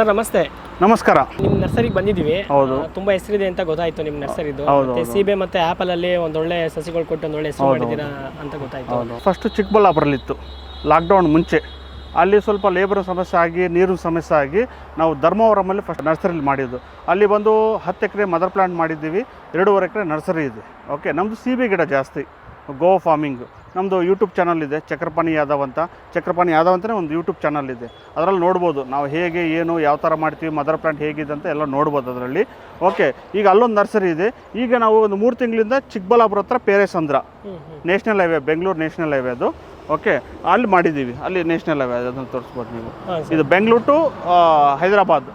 Sir ನಮಸ್ತೆ. ನಮಸ್ಕಾರ. ನಿಮ್ಮ ನರ್ಸರಿಗೆ ಬಂದಿದ್ದೀವಿ. ಹೌದು. ತುಂಬಾ ಹೆಸರಿದೆ ಅಂತ ಗೊತ್ತಾಯ್ತು ನಿಮ್ಮ ನರ್ಸರಿ ಇದು ಮತ್ತೆ ಸೀಬೆ ಮತ್ತೆ ಆಪಲ್ ಅಲ್ಲಿ ಒಂದೊಳ್ಳೆ ಸಸಿಗಳು ಕೊಟ್ಟು ಒಂದೊಳ್ಳೆ ಹೆಸರು ಮಾಡಿದ್ದೀರಾ ಅಂತ ಗೊತ್ತಾಯ್ತು. ಫಸ್ಟ್ ಚಿಕ್ಕಬಳ್ಳಾಪುರಲ್ಲಿತ್ತು. ಲಾಕ್ಡೌನ್ ಮುಂಚೆ. ಅಲ್ಲಿ ಸ್ವಲ್ಪ ಲೇಬರ್ ಸಮಸ್ಯೆ ಆಗಿ ನೀರಿನ ಸಮಸ್ಯೆ ಆಗಿ ನಾವು ಧರ್ಮವರಮಲ್ಲಿ ಫಸ್ಟ್ ನರ್ಸರಿಲಿ ಮಾಡಿದ್ದು. ಅಲ್ಲಿ ಬಂದು ಹತ್ತು ಎಕರೆ ಮದರ್ ಪ್ಲಾಂಟ್ ಮಾಡಿದ್ದೀವಿ. ಎರಡೂವರೆ ಎಕರೆ ನರ್ಸರಿ ಇದೆ. ಓಕೆ ನಮ್ಮದು ಸೀಬೆ ಗಿಡ ಜಾಸ್ತಿ. Go farming. ನಮ್ಮದು ಯೂಟ್ಯೂಬ್ ಚಾನಲ್ ಇದೆ ಚಕ್ರಪಾಣಿ ಯಾದವ್ ಅಂತ. ಚಕ್ರಪಾಣಿ ಯಾದವ್ ಅಂತಲೇ ಒಂದು ಯೂಟ್ಯೂಬ್ ಚಾನಲ್ ಇದೆ. ಅದರಲ್ಲಿ ನೋಡ್ಬೋದು. ನಾವು ಹೇಗೆ ಏನು ಯಾವ ಥರ ಮಾಡ್ತೀವಿ ಮದರ್ ಪ್ಲಾಂಟ್ ಹೇಗಿದೆ ಅಂತ ಎಲ್ಲ ನೋಡ್ಬೋದು ಅದರಲ್ಲಿ. ಓಕೆ ಈಗ ಅಲ್ಲೊಂದು ನರ್ಸರಿ ಇದೆ. ಈಗ ನಾವು ಒಂದು ಮೂರು ತಿಂಗಳಿಂದ ಚಿಕ್ಕಬಳ್ಳಾಪುರ ಹತ್ರ Peresandra national highway Bengaluru national highway ಅದು. ಓಕೆ ಅಲ್ಲಿ ಮಾಡಿದ್ದೀವಿ. ಅಲ್ಲಿ ನ್ಯಾಷನಲ್ ಹೈವೇ ಅದನ್ನು ತೋರಿಸ್ಬೋದು ನೀವು. ಇದು Bengaluru to Hyderabad.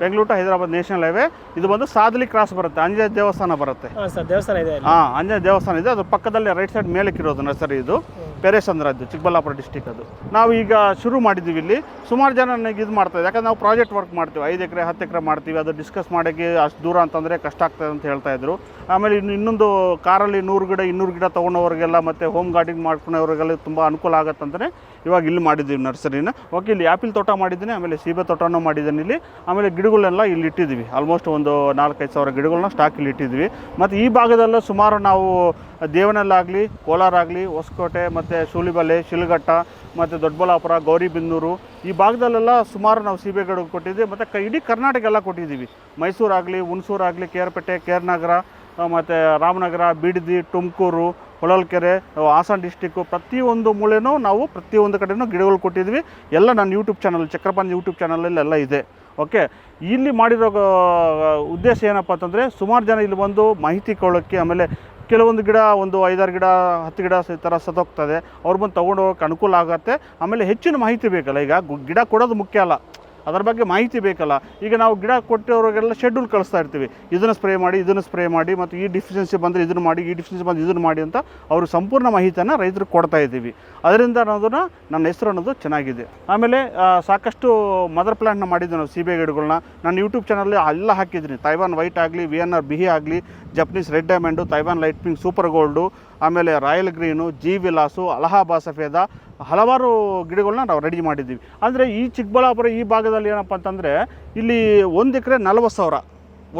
Bengaluru to Hyderabad national highway. ಇದು ಬಂದು ಸಾದಲಿ ಕ್ರಾಸ್ ಬರುತ್ತೆ. ಅಂಜನ ದೇವಸ್ಥಾನ ಬರುತ್ತೆ. ಹಾ ಸರ್ ದೇವಸ್ಥಾನ ಇದೆ. ಹಾಂ ಅಂಜನ ದೇವಸ್ಥಾನ ಇದೆ. ಅದು ಪಕ್ಕದಲ್ಲಿ ರೈಟ್ ಸೈಡ್ ಮೇಲಕ್ಕೆ ಇರೋದು ನರ್ಸರಿ ಇದು. ಪೆರೇಸಂದ್ರ ಅದು ಚಿಕ್ಕಬಳ್ಳಾಪುರ ಡಿಸ್ಟಿಕ್ ಅದು. ನಾವು ಈಗ ಶುರು ಮಾಡಿದ್ದೀವಿ ಇಲ್ಲಿ. ಸುಮಾರು ಜನ ನನಗೆ ಇದು ಮಾಡ್ತಾರೆ ಯಾಕಂದ್ರೆ ನಾವು ಪ್ರಾಜೆಕ್ಟ್ ವರ್ಕ್ ಮಾಡ್ತೀವಿ. ಐದು ಎಕರೆ ಹತ್ತು ಎಕರೆ ಮಾಡ್ತೀವಿ. ಅದು ಡಿಸ್ಕಸ್ ಮಾಡೋಕ್ಕೆ ಅಷ್ಟು ದೂರ ಅಂತಂದರೆ ಕಷ್ಟ ಆಗ್ತದೆ ಅಂತ ಹೇಳ್ತಾ ಇದ್ರು. ಆಮೇಲೆ ಇನ್ನು ಇನ್ನೊಂದು ಕಾರಲ್ಲಿ ನೂರು ಗಿಡ ಇನ್ನೂರು ಗಿಡ ತೊಗೊಂಡವ್ರಿಗೆಲ್ಲ ಮತ್ತು ಹೋಮ್ ಗಾರ್ಡಿಂಗ್ ಮಾಡ್ಕೊಂಡವ್ರಿಗೆಲ್ಲ ತುಂಬ ಅನುಕೂಲ ಆಗತ್ತಂತಲೇ ಇವಾಗ ಇಲ್ಲಿ ಮಾಡಿದ್ದೀವಿ ನರ್ಸರಿನ. ಓಕೆ ಇಲ್ಲಿ ಆ್ಯಪಿಲ್ ತೋಟ ಮಾಡಿದ್ದೀನಿ ಆಮೇಲೆ ಸೀಬೆ ತೋಟನೂ ಮಾಡಿದ್ದೀನಿ ಇಲ್ಲಿ. ಆಮೇಲೆ ಗಿಡಗಳನ್ನೆಲ್ಲ ಇಲ್ಲಿ ಇಟ್ಟಿದ್ದೀವಿ. ಆಲ್ಮೋಸ್ಟ್ ಒಂದು ನಾಲ್ಕೈದು ಸಾವಿರ ಗಿಡಗಳನ್ನ ಸ್ಟಾಕ್ ಇಲ್ಲಿ ಇಟ್ಟಿದ್ವಿ ಮತ್ತು ಈ ಭಾಗದಲ್ಲೂ ಸುಮಾರು ನಾವು ದೇವನಲ್ಲಾಗಲಿ ಕೋಲಾರ ಆಗಲಿ ಹೊಸಕೋಟೆ, ಮತ್ತು ಶೂಲಿಬಲೆ, ಶಿಲ್ಘಟ್ಟ, ಮತ್ತು ದೊಡ್ಡಬಳ್ಳಾಪುರ ಗೌರಿಬಿಂದೂರು ಈ ಭಾಗದಲ್ಲೆಲ್ಲ ಸುಮಾರು ನಾವು ಸೀಬೆಗಳು ಕೊಟ್ಟಿದ್ದೀವಿ. ಮತ್ತು ಕ ಇಡೀ ಕರ್ನಾಟಕ ಎಲ್ಲ ಕೊಟ್ಟಿದ್ದೀವಿ. ಮೈಸೂರಾಗಲಿ, ಹುಣಸೂರಾಗಲಿ, ಕೇರ್ಪೇಟೆ, ಕೇರ್ನಗರ ಮತ್ತು ರಾಮನಗರ, ಬಿಡದಿ, ತುಮಕೂರು, ಹೊಳಲ್ಕೆರೆ, ಹಾಸನ ಡಿಸ್ಟಿಕ್ಕು ಪ್ರತಿಯೊಂದು ಮೂಳೆನೂ ನಾವು ಪ್ರತಿಯೊಂದು ಕಡೆನೂ ಗಿಡಗಳು ಕೊಟ್ಟಿದ್ವಿ ಎಲ್ಲ ನನ್ನ ಯೂಟ್ಯೂಬ್ ಚಾನಲ್ ಚಕ್ರಪಾಣಿ ಯೂಟ್ಯೂಬ್ ಚಾನಲಲ್ಲೆಲ್ಲ ಇದೆ. ಓಕೆ, ಇಲ್ಲಿ ಮಾಡಿರೋ ಉದ್ದೇಶ ಏನಪ್ಪ ಅಂತಂದರೆ ಸುಮಾರು ಜನ ಇಲ್ಲಿ ಬಂದು ಮಾಹಿತಿ ಕೊಳ್ಳೋಕ್ಕೆ ಆಮೇಲೆ ಕೆಲವೊಂದು ಗಿಡ, ಒಂದು ಐದಾರು ಗಿಡ, ಹತ್ತು ಗಿಡ ಈ ಥರ ಸತ್ತೋಗ್ತದೆ. ಅವ್ರು ಬಂದು ತೊಗೊಂಡು ಹೋಗೋಕೆ ಅನುಕೂಲ ಆಗುತ್ತೆ. ಆಮೇಲೆ ಹೆಚ್ಚಿನ ಮಾಹಿತಿ ಬೇಕಲ್ಲ, ಈಗ ಗಿಡ ಕೊಡೋದು ಮುಖ್ಯ ಅಲ್ಲ. ಅದರ ಬಗ್ಗೆ ಮಾಹಿತಿ ಬೇಕಲ್ಲ. ಈಗ ನಾವು ಗಿಡ ಕೊಟ್ಟವರಿಗೆಲ್ಲ ಶೆಡ್ಯೂಲ್ ಕಳಿಸ್ತಾ ಇರ್ತೀವಿ. ಇದನ್ನು ಸ್ಪ್ರೇ ಮಾಡಿ, ಇದನ್ನು ಸ್ಪ್ರೇ ಮಾಡಿ ಮತ್ತು ಈ ಡಿಫಿಷಿಯನ್ಸಿ ಬಂದರೆ ಇದನ್ನು ಮಾಡಿ, ಈ ಡಿಫಿಷಿಯನ್ಸಿ ಬಂದು ಇದನ್ನು ಮಾಡಿ ಅಂತ ಅವರು ಸಂಪೂರ್ಣ ಮಾಹಿತಿಯನ್ನು ರೈತರಿಗೆ ಕೊಡ್ತಾ ಇದ್ದೀವಿ. ಅದರಿಂದ ಅನ್ನೋದನ್ನು ನನ್ನ ಹೆಸರು ಅನ್ನೋದು ಚೆನ್ನಾಗಿದೆ. ಆಮೇಲೆ ಸಾಕಷ್ಟು ಮದರ್ ಪ್ಲಾಂಟ್ನ ಮಾಡಿದ್ದೆ ನಾವು ಸೀಬೆ ಗಿಡಗಳನ್ನ ನಾನು ಯೂಟ್ಯೂಬ್ ಚಾನಲಲ್ಲಿ ಎಲ್ಲ ಹಾಕಿದ್ದೀನಿ. ತೈವಾನ್ ವೈಟ್ ಆಗಲಿ ವಿ ಎನ್ ಆರ್ ಬಿಹಿ ಆಗಲಿ Japanese red diamond Taiwan light pink super gold ಆಮೇಲೆ royal green G Vilas Allahabad Safeda ಹಲವಾರು ಗಿಡಗಳನ್ನ ನಾವು ರೆಡಿ ಮಾಡಿದ್ದೀವಿ. ಅಂದರೆ ಈ ಚಿಕ್ಕಬಳ್ಳಾಪುರ ಈ ಭಾಗದಲ್ಲಿ ಏನಪ್ಪ ಅಂತಂದರೆ ಇಲ್ಲಿ ಒಂದು ಎಕರೆ ನಲ್ವತ್ತು ಸಾವಿರ.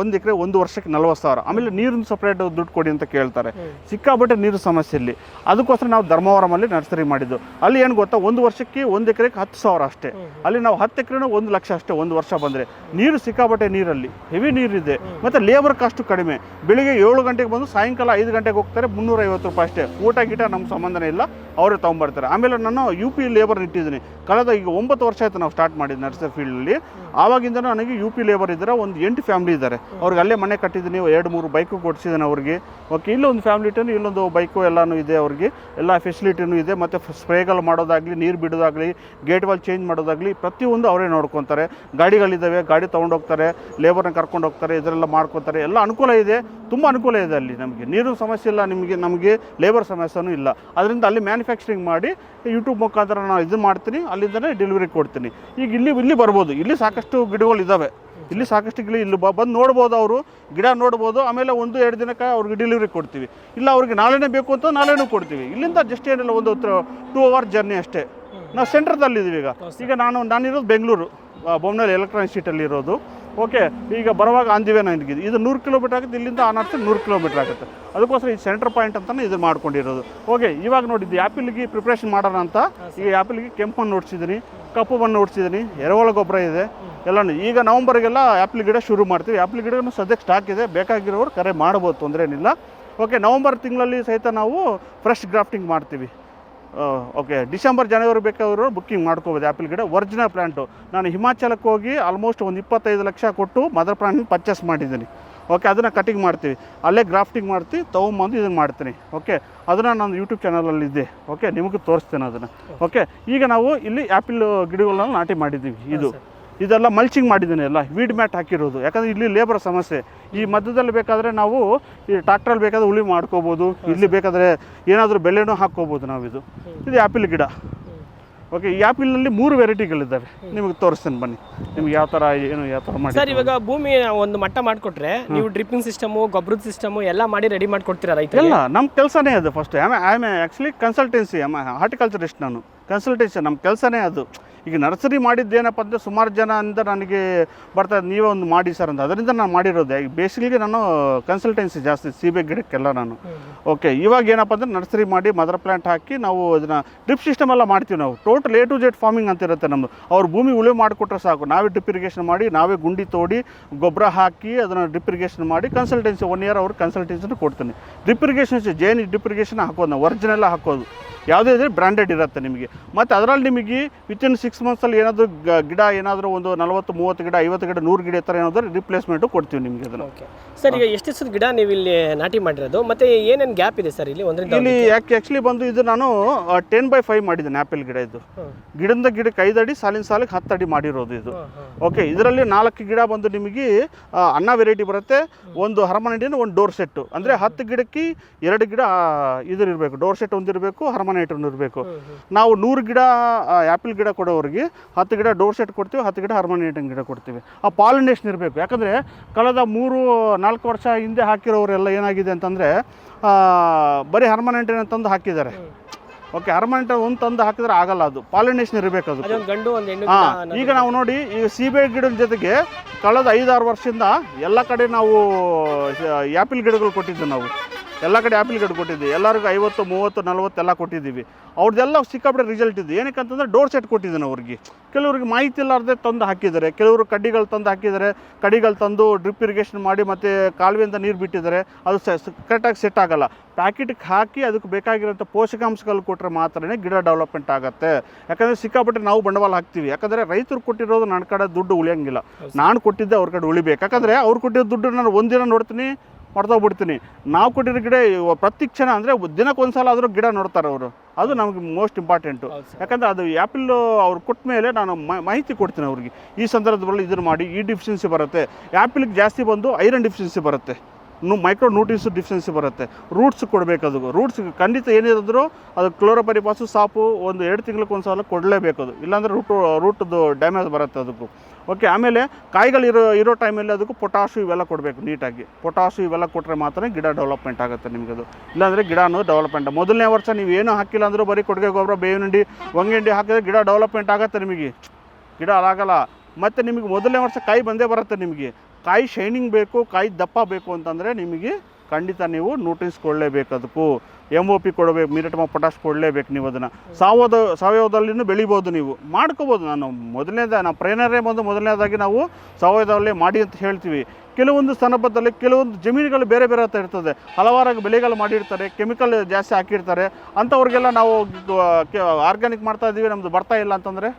ಒಂದು ಎಕರೆ ಒಂದು ವರ್ಷಕ್ಕೆ ನಲ್ವತ್ತು ಸಾವಿರ. ಆಮೇಲೆ ನೀರಿನ ಸಪ್ರೇಟ್ ದುಡ್ಡು ಕೊಡಿ ಅಂತ ಕೇಳ್ತಾರೆ. ಸಿಕ್ಕಾಬಟ್ಟೆ ನೀರು ಸಮಸ್ಯೆ ಇಲ್ಲಿ. ಅದಕ್ಕೋಸ್ಕರ ನಾವು ಧರ್ಮವರಮಲ್ಲಿ ನರ್ಸರಿ ಮಾಡಿದ್ದು. ಅಲ್ಲಿ ಏನು ಗೊತ್ತಾ ಒಂದು ವರ್ಷಕ್ಕೆ ಒಂದು ಎಕರೆಗೆ ಹತ್ತು ಸಾವಿರ ಅಷ್ಟೇ. ಅಲ್ಲಿ ನಾವು ಹತ್ತು ಎಕರೆನೂ ಒಂದು ಲಕ್ಷ ಅಷ್ಟೇ ಒಂದು ವರ್ಷ ಬಂದರೆ. ನೀರು ಸಿಕ್ಕಾಬಟ್ಟೆ ನೀರಲ್ಲಿ ಹೆವಿ ನೀರಿದೆ. ಮತ್ತು ಲೇಬರ್ ಕಾಸ್ಟು ಕಡಿಮೆ. ಬೆಳಿಗ್ಗೆ ಏಳು ಗಂಟೆಗೆ ಬಂದು ಸಾಯಂಕಾಲ ಐದು ಗಂಟೆಗೆ ಹೋಗ್ತಾರೆ ಮುನ್ನೂರೈವತ್ತು ರೂಪಾಯಿ ಅಷ್ಟೇ. ಊಟ ಗೀಟ ನಮ್ಮ ಸಂಬಂಧನೇ ಇಲ್ಲ ಅವರೇ ತೊಗೊಂಬರ್ತಾರೆ. ಆಮೇಲೆ ನಾನು ಯು ಪಿ ಲೇಬರ್ ಇಟ್ಟಿದ್ದೀನಿ. ಕಳೆದ ಈಗ ಒಂಬತ್ತು ವರ್ಷ ಆಯಿತು ನಾವು ಸ್ಟಾರ್ಟ್ ಮಾಡಿದ್ದು ನರ್ಸರಿ ಫೀಲ್ಡಲ್ಲಿ ಆವಾಗಿಂದ ನನಗೆ ಯು ಪಿ ಲೇಬರ್ ಇದ್ದಾರೆ ಒಂದು ಎಂಟು ಫ್ಯಾಮಿಲಿ ಇದ್ದಾರೆ ಅವ್ರಿಗೆ ಅಲ್ಲೇ ಮನೆ ನೀವು ಎರಡು, ಮೂರು ಬೈಕು ಕೊಡಿಸಿದ್ದೀನಿ ಅವ್ರಿಗೆ. ಓಕೆ ಇಲ್ಲೊಂದು ಫ್ಯಾಮಿಲಿ ಇಟ್ಟು ಇಲ್ಲೊಂದು ಬೈಕು ಎಲ್ಲನೂ ಇದೆ ಅವ್ರಿಗೆ. ಎಲ್ಲ ಫೆಸಿಲಿಟಿನೂ ಇದೆ. ಮತ್ತು ಸ್ಪ್ರೇಗಳು ಮಾಡೋದಾಗಲಿ, ನೀರು ಬಿಡೋದಾಗಲಿ ಗೇಟ್ ವಾಲ್ ಚೇಂಜ್ ಮಾಡೋದಾಗಲಿ ಪ್ರತಿಯೊಂದು ಅವರೇ ನೋಡ್ಕೊತಾರೆ. ಗಾಡಿಗಳಿದ್ದಾವೆ ಗಾಡಿ ತೊಗೊಂಡೋಗ್ತಾರೆ ಲೇಬರ್ನ ಕರ್ಕೊಂಡು ಹೋಗ್ತಾರೆ, ಇದರೆಲ್ಲ ಮಾಡ್ಕೊತಾರೆ. ಎಲ್ಲ ಅನುಕೂಲ ಇದೆ. ತುಂಬ ಅನುಕೂಲ ಇದೆ ಅಲ್ಲಿ ನಮಗೆ. ನೀರು ಸಮಸ್ಯೆ ಇಲ್ಲ ನಿಮಗೆ, ನಮಗೆ ಲೇಬರ್ ಸಮಸ್ಯೆನೂ ಇಲ್ಲ. ಅದರಿಂದ ಅಲ್ಲಿ ಮ್ಯಾನುಫ್ಯಾಕ್ಚರಿಂಗ್ ಮಾಡಿ ಯೂಟ್ಯೂಬ್ ಮುಖಾಂತರ ನಾನು ಇದು ಮಾಡ್ತೀನಿ, ಅಲ್ಲಿಂದಲೇ ಡೆಲಿವರಿ ಕೊಡ್ತೀನಿ. ಈಗ ಇಲ್ಲಿ ಇಲ್ಲಿ ಬರ್ಬೋದು. ಇಲ್ಲಿ ಸಾಕಷ್ಟು ಗಿಡಗಳು ಇದ್ದಾವೆ ಇಲ್ಲಿ ಸಾಕಷ್ಟು ಗಿಳಿ ಇಲ್ಲಿ ಬಂದು ನೋಡ್ಬೋದು ಅವರು, ಗಿಡ ನೋಡ್ಬೋದು, ಆಮೇಲೆ ಒಂದು, ಎರಡು ದಿನಕ್ಕೆ ಅವ್ರಿಗೆ ಡೆಲಿವರಿ ಕೊಡ್ತೀವಿ. ಇಲ್ಲ ಅವ್ರಿಗೆ ನಾಳೆನೇ ಬೇಕು ಅಂತ ನಾಳೆನೂ ಕೊಡ್ತೀವಿ. ಇಲ್ಲಿಂದ ಜಸ್ಟ್ ಏನಿಲ್ಲ, ಒಂದು ಟೂ ಅವರ್ ಜರ್ನಿ ಅಷ್ಟೇ. ನಾವು ಸೆಂಟ್ರದಲ್ಲಿದ್ದೀವಿ ಈಗ. ಈಗ ನಾನು, ನಾನಿರೋದು ಬೆಂಗಳೂರು. ಬೊಮ್ಮನಲ್ಲಿ ಎಲೆಕ್ಟ್ರಾನಿಕ್ ಸೀಟಲ್ಲಿ ಇರೋದು. ಓಕೆ ಈಗ ಬರುವಾಗ ಆಂದಿವೆ ನನಗಿದೆ ಇದು ನೂರು ಕಿಲೋಮೀಟರ್ ಆಗುತ್ತೆ ಇಲ್ಲಿಂದ ಆನರ್ಸ್ ನೂರು ಕಿಲೋಮೀಟರ್ ಆಗುತ್ತೆ. ಅದಕ್ಕೋಸ್ಕರ ಈ ಸೆಂಟರ್ ಪಾಯಿಂಟ್ ಅಂತಲೇ ಇದು ಮಾಡ್ಕೊಂಡಿರೋದು. ಓಕೆ ಇವಾಗ ನೋಡಿದ್ದು ಆ್ಯಪಿಲ್ಗೆ ಪ್ರಿಪ್ರೇಷನ್ ಮಾಡೋಣ ಅಂತ. ಈಗ ಆ್ಯಪಿಲ್ಗೆ ಕೆಂಪು ಮಣ್ಣು ಓಡಿಸಿದ್ದೀನಿ ಕಪ್ಪು ಮಣ್ಣು ಓಡಿಸಿದ್ದೀನಿ ಎರೆಹುಳ ಗೊಬ್ಬರ ಇದೆ ಎಲ್ಲನೂ. ಈಗ ನವಂಬರ್ಗೆಲ್ಲ ಆ್ಯಪಲ್ ಗಿಡ ಶುರು ಮಾಡ್ತೀವಿ. ಆ್ಯಪಲ್ ಗಿಡನೂ ಸದ್ಯಕ್ಕೆ ಸ್ಟಾಕ್ ಇದೆ. ಬೇಕಾಗಿರೋರು ಕರೆ ಮಾಡ್ಬೋದು ತೊಂದರೆ ಏನಿಲ್ಲ ಓಕೆ ನವಂಬರ್ ತಿಂಗಳಲ್ಲಿ ಸಹಿತ ನಾವು ಫ್ರೆಶ್ ಗ್ರಾಫ್ಟಿಂಗ್ ಮಾಡ್ತೀವಿ. ಓಕೆ ಡಿಸೆಂಬರ್, ಜನವರಿ ಬೇಕಾದ್ರು ಬುಕ್ಕಿಂಗ್ ಮಾಡ್ಕೋಬೋದು ಆ್ಯಪಲ್ ಗಿಡ. ಒರಿಜಿನಲ್ ಪ್ಲ್ಯಾಂಟು ನಾನು ಹಿಮಾಚಲಕ್ಕೆ ಹೋಗಿ ಆಲ್ಮೋಸ್ಟ್ ಒಂದು ಇಪ್ಪತ್ತೈದು ಲಕ್ಷ ಕೊಟ್ಟು ಮದರ್ ಪ್ಲ್ಯಾಂಟ್ ಪರ್ಚೇಸ್ ಮಾಡಿದ್ದೀನಿ. ಓಕೆ ಅದನ್ನು ಕಟಿಂಗ್ ಮಾಡ್ತೀವಿ. ಅಲ್ಲೇ ಗ್ರಾಫ್ಟಿಂಗ್ ಮಾಡ್ತೀವಿ ತೊಗೊಂಬಂದು ಇದನ್ನು ಮಾಡ್ತೀನಿ. ಓಕೆ ಅದನ್ನು ನಾನು ಯೂಟ್ಯೂಬ್ ಚಾನಲಲ್ಲಿದ್ದೆ ಓಕೆ ನಿಮಗೆ ತೋರಿಸ್ತೇನೆ ಅದನ್ನು. ಓಕೆ ಈಗ ನಾವು ಇಲ್ಲಿ ಆ್ಯಪಲ್ ಗಿಡಗಳನ್ನ ನಾಟಿ ಮಾಡಿದ್ದೀವಿ. ಇದು. ಇದೆಲ್ಲ ಮಲ್ಚಿಂಗ್ ಮಾಡಿದ್ದೀನಿ ಎಲ್ಲ ವೀಡ್ ಮ್ಯಾಟ್ ಹಾಕಿರೋದು. ಯಾಕಂದರೆ ಇಲ್ಲಿ ಲೇಬರ್ ಸಮಸ್ಯೆ. ಈ ಮಧ್ಯದಲ್ಲಿ ಬೇಕಾದರೆ ನಾವು ಈ ಟ್ರಾಕ್ಟ್ರಲ್ಲಿ ಬೇಕಾದ್ರೆ ಉಳಿ ಮಾಡ್ಕೋಬೋದು ಇಲ್ಲಿ ಬೇಕಾದರೆ ಏನಾದರೂ ಬೆಲೆನೂ ಹಾಕ್ಕೋಬೋದು ನಾವು ಇದು. ಇದು ಆ್ಯಪಿಲ್ ಗಿಡ. ಓಕೆ ಈ ಆ್ಯಪಿಲಲ್ಲಿ ಮೂರು ವೆರೈಟಿಗಳಿದ್ದಾವೆ ನಿಮಗೆ ತೋರಿಸ್ತೇನೆ ಬನ್ನಿ. ನಿಮ್ಗೆ ಯಾವ ಥರ ಏನು ಯಾವ ಥರ ಮಾಡಿ ಸರ್ ಇವಾಗ ಭೂಮಿ ಒಂದು ಮಟ್ಟ ಮಾಡಿಕೊಟ್ರೆ ನೀವು ಡ್ರಿಪ್ಪಿಂಗ್ ಸಿಸ್ಟಮು ಗೊಬ್ಬರದ ಸಿಸ್ಟಮು ಎಲ್ಲ ಮಾಡಿ ರೆಡಿ ಮಾಡಿಕೊಡ್ತೀರಾ ರೈತ ಇಲ್ಲ ನಮ್ಮ ಕೆಲಸನೇ ಅದು first I am actually consultancy am horticulturist ನಾನು. ಕನ್ಸಲ್ಟೇಷನ್ ನಮ್ಮ ಕೆಲಸನೇ ಅದು. ಈಗ ನರ್ಸರಿ ಮಾಡಿದ್ದೇನಪ್ಪ ಅಂದರೆ ಸುಮಾರು ಜನ ಅಂದ ನನಗೆ ಬರ್ತಾ ನೀವೇ ಒಂದು ಮಾಡಿ ಸರ್ ಅಂತ. ಅದರಿಂದ ನಾನು ಮಾಡಿರೋದೆ. ಬೇಸಿಕಲಿಗೆ ನಾನು ಕನ್ಸಲ್ಟೆನ್ಸಿ ಜಾಸ್ತಿ ಸೀಬೆ ಗಿಡಕ್ಕೆಲ್ಲ ನಾನು. ಓಕೆ ಇವಾಗ ಏನಪ್ಪ ಅಂದರೆ ನರ್ಸರಿ ಮಾಡಿ ಮದರ್ ಪ್ಲಾಂಟ್ ಹಾಕಿ ನಾವು ಅದನ್ನು ಡ್ರಿಪ್ ಸಿಸ್ಟಮ್ ಎಲ್ಲ ಮಾಡ್ತೀವಿ ನಾವು. Total A to Z farming ಅಂತ ಇರುತ್ತೆ ನಮ್ಮದು ಅವ್ರು ಭೂಮಿ ಉಳುಮೆ ಮಾಡಿಕೊಟ್ರೆ ಸಾಕು. ನಾವೇ ಡ್ರಿಪ್ ಇರಿಗೇಷನ್ ಮಾಡಿ ನಾವೇ ಗುಂಡಿ ತೋಡಿ ಗೊಬ್ಬರ ಹಾಕಿ ಅದನ್ನು ಡ್ರಿಪ್ ಇರಿಗೇಷನ್ ಮಾಡಿ ಕನ್ಸಲ್ಟೆನ್ಸಿ ಒನ್ ಇಯರ್ ಅವ್ರಿಗೆ ಕನ್ಸಲ್ಟೆನ್ಸಿನ ಕೊಡ್ತೀನಿ. Drip irrigation Jain drip irrigation ಹಾಕೋದು ನಾವು. ಒರಿಜಿನಲ್ ಹಾಕೋದು. ಯಾವುದೇ ಇದ್ರೆ ಬ್ರ್ಯಾಂಡೆಡ್ ಇರುತ್ತೆ ನಿಮಗೆ. ಮತ್ತು ಅದರಲ್ಲಿ ನಿಮಗೆ ವಿತಿನ್ ಸಿಕ್ಸ್ ಮಂತ್ಸಲ್ಲಿ ಏನಾದರೂ ಗಿಡ ಏನಾದರೂ ಒಂದು ನಲವತ್ತು ಮೂವತ್ತು ಗಿಡ ಐವತ್ತು ಗಿಡ ನೂರು ಗಿಡ ಥರ ಏನಾದರೂ ರಿಪ್ಲೇಸ್ಮೆಂಟು ಕೊಡ್ತೀವಿ ನಿಮಗೆ ಅದನ್ನು ಓಕೆ ಸರ್ ಈಗ ಎಷ್ಟು ದಿವಸದ ಗಿಡ ನೀವು ಇಲ್ಲಿ ನಾಟಿ ಮಾಡಿರೋದು? ಮತ್ತೆ ಏನೇನು ಗ್ಯಾಪ್ ಇದೆ ಸರ್ ಇಲ್ಲಿ? ಒಂದರಿಂದ ಇಲ್ಲಿ ಯಾಕೆ ಆ್ಯಕ್ಚುಲಿ ಬಂದು ಇದು ನಾನು ಟೆನ್ ಬೈ ಫೈವ್ ಮಾಡಿದ್ದೇನೆ ಆ್ಯಪಲ್ ಗಿಡ ಇದು. ಗಿಡದಿಂದ ಗಿಡಕ್ಕೆ ಐದು ಅಡಿ ಸಾಲಿನ ಸಾಲಿಗೆ ಹತ್ತು ಅಡಿ ಮಾಡಿರೋದು ಇದು. ಓಕೆ ಇದರಲ್ಲಿ ನಾಲ್ಕು ಗಿಡ ಬಂದು ನಿಮಗೆ ಅನ್ನ ವೆರೈಟಿ ಬರುತ್ತೆ. ಒಂದು ಹರಮನೆಟಿನ ಒಂದು ಡೋರ್ ಸೆಟ್ಟು ಅಂದರೆ ಹತ್ತು ಗಿಡಕ್ಕೆ ಎರಡು ಗಿಡ ಇದ್ರ ಇರಬೇಕು ಡೋರ್ ಸೆಟ್ ಒಂದಿರಬೇಕು ಇರಬೇಕು. ಒಂದಿರಬೇಕು ನಾವು ನೂರು ಗಿಡ ಆ್ಯಪಲ್ ಗಿಡ ಕೊಡೋರಿಗೆ ಹತ್ತು ಗಿಡ ಡೋರ್ ಸೆಟ್ ಕೊಡ್ತೀವಿ ಹತ್ತು ಗಿಡ ಹರ್ಮನೈಟಿನ ಗಿಡ ಕೊಡ್ತೀವಿ. ಆ ಪಾಲಿನೇಷನ್ ಇರಬೇಕು. ಯಾಕಂದರೆ ಕಳೆದ ಮೂರು ನಾಲ್ಕು ವರ್ಷ ಹಿಂದೆ ಹಾಕಿರೋರೆಲ್ಲ ಏನಾಗಿದೆ ಅಂತಂದರೆ ಬರೀ ಹರ್ಮನೈಟಿನ ತಂದು ಹಾಕಿದ್ದಾರೆ. ಓಕೆ ಹರ್ಮನೆಂಟ್ ಒಂದು ತಂದು ಹಾಕಿದ್ರೆ ಆಗಲ್ಲ ಅದು. ಪಾಲಿನೇಷನ್ ಇರಬೇಕು ಅದು ಗಂಡು ಹಾ ಈಗ ನಾವು ನೋಡಿ ಈ ಸೀಬೆ ಗಿಡದ ಜೊತೆಗೆ ಕಳೆದ ಐದಾರು ವರ್ಷದಿಂದ ಎಲ್ಲ ಕಡೆ ನಾವು ಆ್ಯಪಲ್ ಗಿಡಗಳು ಕೊಟ್ಟಿದ್ದು ನಾವು. ಎಲ್ಲ ಕಡೆ ಆ್ಯಪಿಲ್ ಕಾರ್ಡ್ ಕೊಟ್ಟಿದ್ದೀವಿ ಎಲ್ಲರಿಗೂ ಐವತ್ತು ಮೂವತ್ತು ನಲ್ವತ್ತು ಎಲ್ಲ ಕೊಟ್ಟಿದ್ದೀವಿ. ಅವ್ರದ್ದೆಲ್ಲ ಸಿಕ್ಕಾಪಟ್ಟೆ ರಿಸಲ್ಟ್ ಇದೆ. ಏನಕ್ಕೆ ಅಂತಂದ್ರೆ ಡೋರ್ ಸೆಟ್ ಕೊಟ್ಟಿದ್ದೀನಿ ಅವ್ರಿಗೆ. ಕೆಲವ್ರಿಗೆ ಮಾಹಿತಿ ಇಲ್ಲಾರ್ದೆ ತಂದು ಹಾಕಿದ್ದಾರೆ. ಕೆಲವರು ಕಡ್ಡಿಗಳು ತಂದು ಹಾಕಿದ್ದಾರೆ. ಕಡಿಗಳು ತಂದು ಡ್ರಿಪ್ ಇರಿಗೇಷನ್ ಮಾಡಿ ಮತ್ತು ಕಾಲುವೆಯಿಂದ ನೀರು ಬಿಟ್ಟಿದ್ದಾರೆ. ಅದು ಕರೆಕ್ಟಾಗಿ ಸೆಟ್ ಆಗಲ್ಲ. ಪ್ಯಾಕೆಟ್ಗೆ ಹಾಕಿ ಅದಕ್ಕೆ ಬೇಕಾಗಿರೋಂಥ ಪೋಷಕಾಂಶಗಳು ಕೊಟ್ಟರೆ ಮಾತ್ರನೇ ಗಿಡ ಡೆವಲಪ್ಮೆಂಟ್ ಆಗುತ್ತೆ. ಯಾಕಂದರೆ ಸಿಕ್ಕಾಪಟ್ಟೆ ನಾವು ಬಂಡವಾಳ ಹಾಕ್ತೀವಿ. ಯಾಕಂದರೆ ರೈತರು ಕೊಟ್ಟಿರೋದು ನನ್ನ ಕಡೆ ದುಡ್ಡು ಉಳಿಯಂಗಿಲ್ಲ. ನಾನು ಕೊಟ್ಟಿದ್ದೆ ಅವ್ರ ಕಡೆ ಉಳಿಬೇಕು. ಯಾಕಂದರೆ ಅವ್ರು ಕೊಟ್ಟಿರೋ ದುಡ್ಡು ನಾನು ಒಂದಿನ ನೋಡ್ತೀನಿ ಮರ್ತೋಗ್ಬಿಡ್ತೀನಿ ನಾವು ಕೊಟ್ಟಿರೋ ಗಿಡ ಪ್ರತಿ ಕ್ಷಣ ಅಂದರೆ ದಿನಕ್ಕೆ ಒಂದು ಸಲ ಆದರೂ ಗಿಡ ನೋಡ್ತಾರೆ ಅವರು. ಅದು ನಮಗೆ ಮೋಸ್ಟ್ ಇಂಪಾರ್ಟೆಂಟು ಯಾಕಂದರೆ ಅದು ಆ್ಯಪಲ್ ಅವ್ರು ಕೊಟ್ಟ ಮೇಲೆ ನಾನು ಮಾಹಿತಿ ಕೊಡ್ತೀನಿ ಅವ್ರಿಗೆ. ಈ ಸಂದರ್ಭದಲ್ಲಿ ಇದನ್ನು ಮಾಡಿ ಈ ಡಿಫಿಷಿಯನ್ಸಿ ಬರುತ್ತೆ. ಆ್ಯಪಲ್ಗೆ ಜಾಸ್ತಿ ಬಂದು ಐರನ್ ಡಿಫಿಷಿಯನ್ಸಿ ಬರುತ್ತೆ. ಮೈಕ್ರೋ ನ್ಯೂಟ್ರಿಸ್ ಡಿಫಿಷಿಯನ್ಸಿ ಬರುತ್ತೆ. ರೂಟ್ಸ್ ಕೊಡಬೇಕು ಅದು. ರೂಟ್ಸ್ ಖಂಡಿತ ಏನಿದ್ರು ಅದು ಕ್ಲೋರೋಪರಿಪಾಸು ಸಾಪು ಒಂದು ಎರಡು ತಿಂಗಳಿಗೆ ಒಂದು ಸಲ ಕೊಡಲೇಬೇಕು ಅದು. ಇಲ್ಲಾಂದರೆ ರೂಟು ರೂಟದ್ದು ಡ್ಯಾಮೇಜ್ ಬರುತ್ತೆ ಅದಕ್ಕೂ. ಓಕೆ ಆಮೇಲೆ ಕಾಯಿಗಳು ಇರೋ ಟೈಮಲ್ಲಿ ಅದಕ್ಕೂ ಪೊಟಾಸು ಇವೆಲ್ಲ ಕೊಡಬೇಕು ನೀಟಾಗಿ. ಪೊಟಾಸು ಇವೆಲ್ಲ ಕೊಟ್ಟರೆ ಮಾತ್ರ ಗಿಡ ಡೆವಲಪ್ಮೆಂಟ್ ಆಗುತ್ತೆ ನಿಮಗೆ ಅದು. ಇಲ್ಲಾಂದರೆ ಗಿಡ ಅನ್ನೋದು ಡೆವಲಪ್ಮೆಂಟ್ ಮೊದಲನೇ ವರ್ಷ ನೀವು ಏನು ಹಾಕಿಲ್ಲ ಅಂದರೂ ಬರೀ ಕೊಡುಗೆ ಗೊಬ್ಬರ, ಬೇವಿನ ಹಿಂಡಿ ಹೊಂಗೆ ಹಾಕಿದ್ರೆ ಗಿಡ ಡೆವಲಪ್ಮೆಂಟ್ ಆಗುತ್ತೆ ನಿಮಗೆ. ಗಿಡ ಹಾಳಾಗಲ್ಲ ಮತ್ತು ನಿಮಗೆ ಮೊದಲನೇ ವರ್ಷ ಕಾಯಿ ಬಂದೇ ಬರುತ್ತೆ ನಿಮಗೆ. ಕಾಯಿ ಶೈನಿಂಗ್ ಬೇಕು, ಕಾಯಿ ದಪ್ಪ ಬೇಕು ಅಂತಂದರೆ ನಿಮಗೆ ಖಂಡಿತ ನೀವು ನೋಟಿಸ್ ಅದಕ್ಕೂ. ಎಂ ಒ ಪಿ ಕೊಡಬೇಕು ಮಿರಟಮ ಪೊಟಾಶ್ ಕೊಡಲೇಬೇಕು ನೀವು ಅದನ್ನು. ಸಾವದ, ಸಾವಯವದಲ್ಲಿನೂ ಬೆಳಿಬೋದು ನೀವು. ಮಾಡ್ಕೋಬೋದು. ನಾನು ಮೊದಲನೇದ ನಾವು ಪ್ರೇರಣೆ ಬಂದು ಮೊದಲನೇದಾಗಿ ನಾವು ಸಾವಯವದಲ್ಲಿ ಮಾಡಿ ಅಂತ ಹೇಳ್ತೀವಿ. ಕೆಲವೊಂದು ಸಂದರ್ಭದಲ್ಲಿ ಕೆಲವೊಂದು ಜಮೀನುಗಳು ಬೇರೆ ಬೇರೆ ಹತ್ರ ಇರ್ತದೆ. ಹಲವಾರು ಬೆಳೆಗಳು ಮಾಡಿರ್ತಾರೆ ಕೆಮಿಕಲ್ ಜಾಸ್ತಿ ಹಾಕಿರ್ತಾರೆ. ಅಂಥವ್ರಿಗೆಲ್ಲ ನಾವು ಆರ್ಗ್ಯಾನಿಕ್ ಮಾಡ್ತಾ ಇದ್ದೀವಿ ನಮ್ಮದು ಬರ್ತಾ ಇಲ್ಲ ಅಂತಂದರೆ?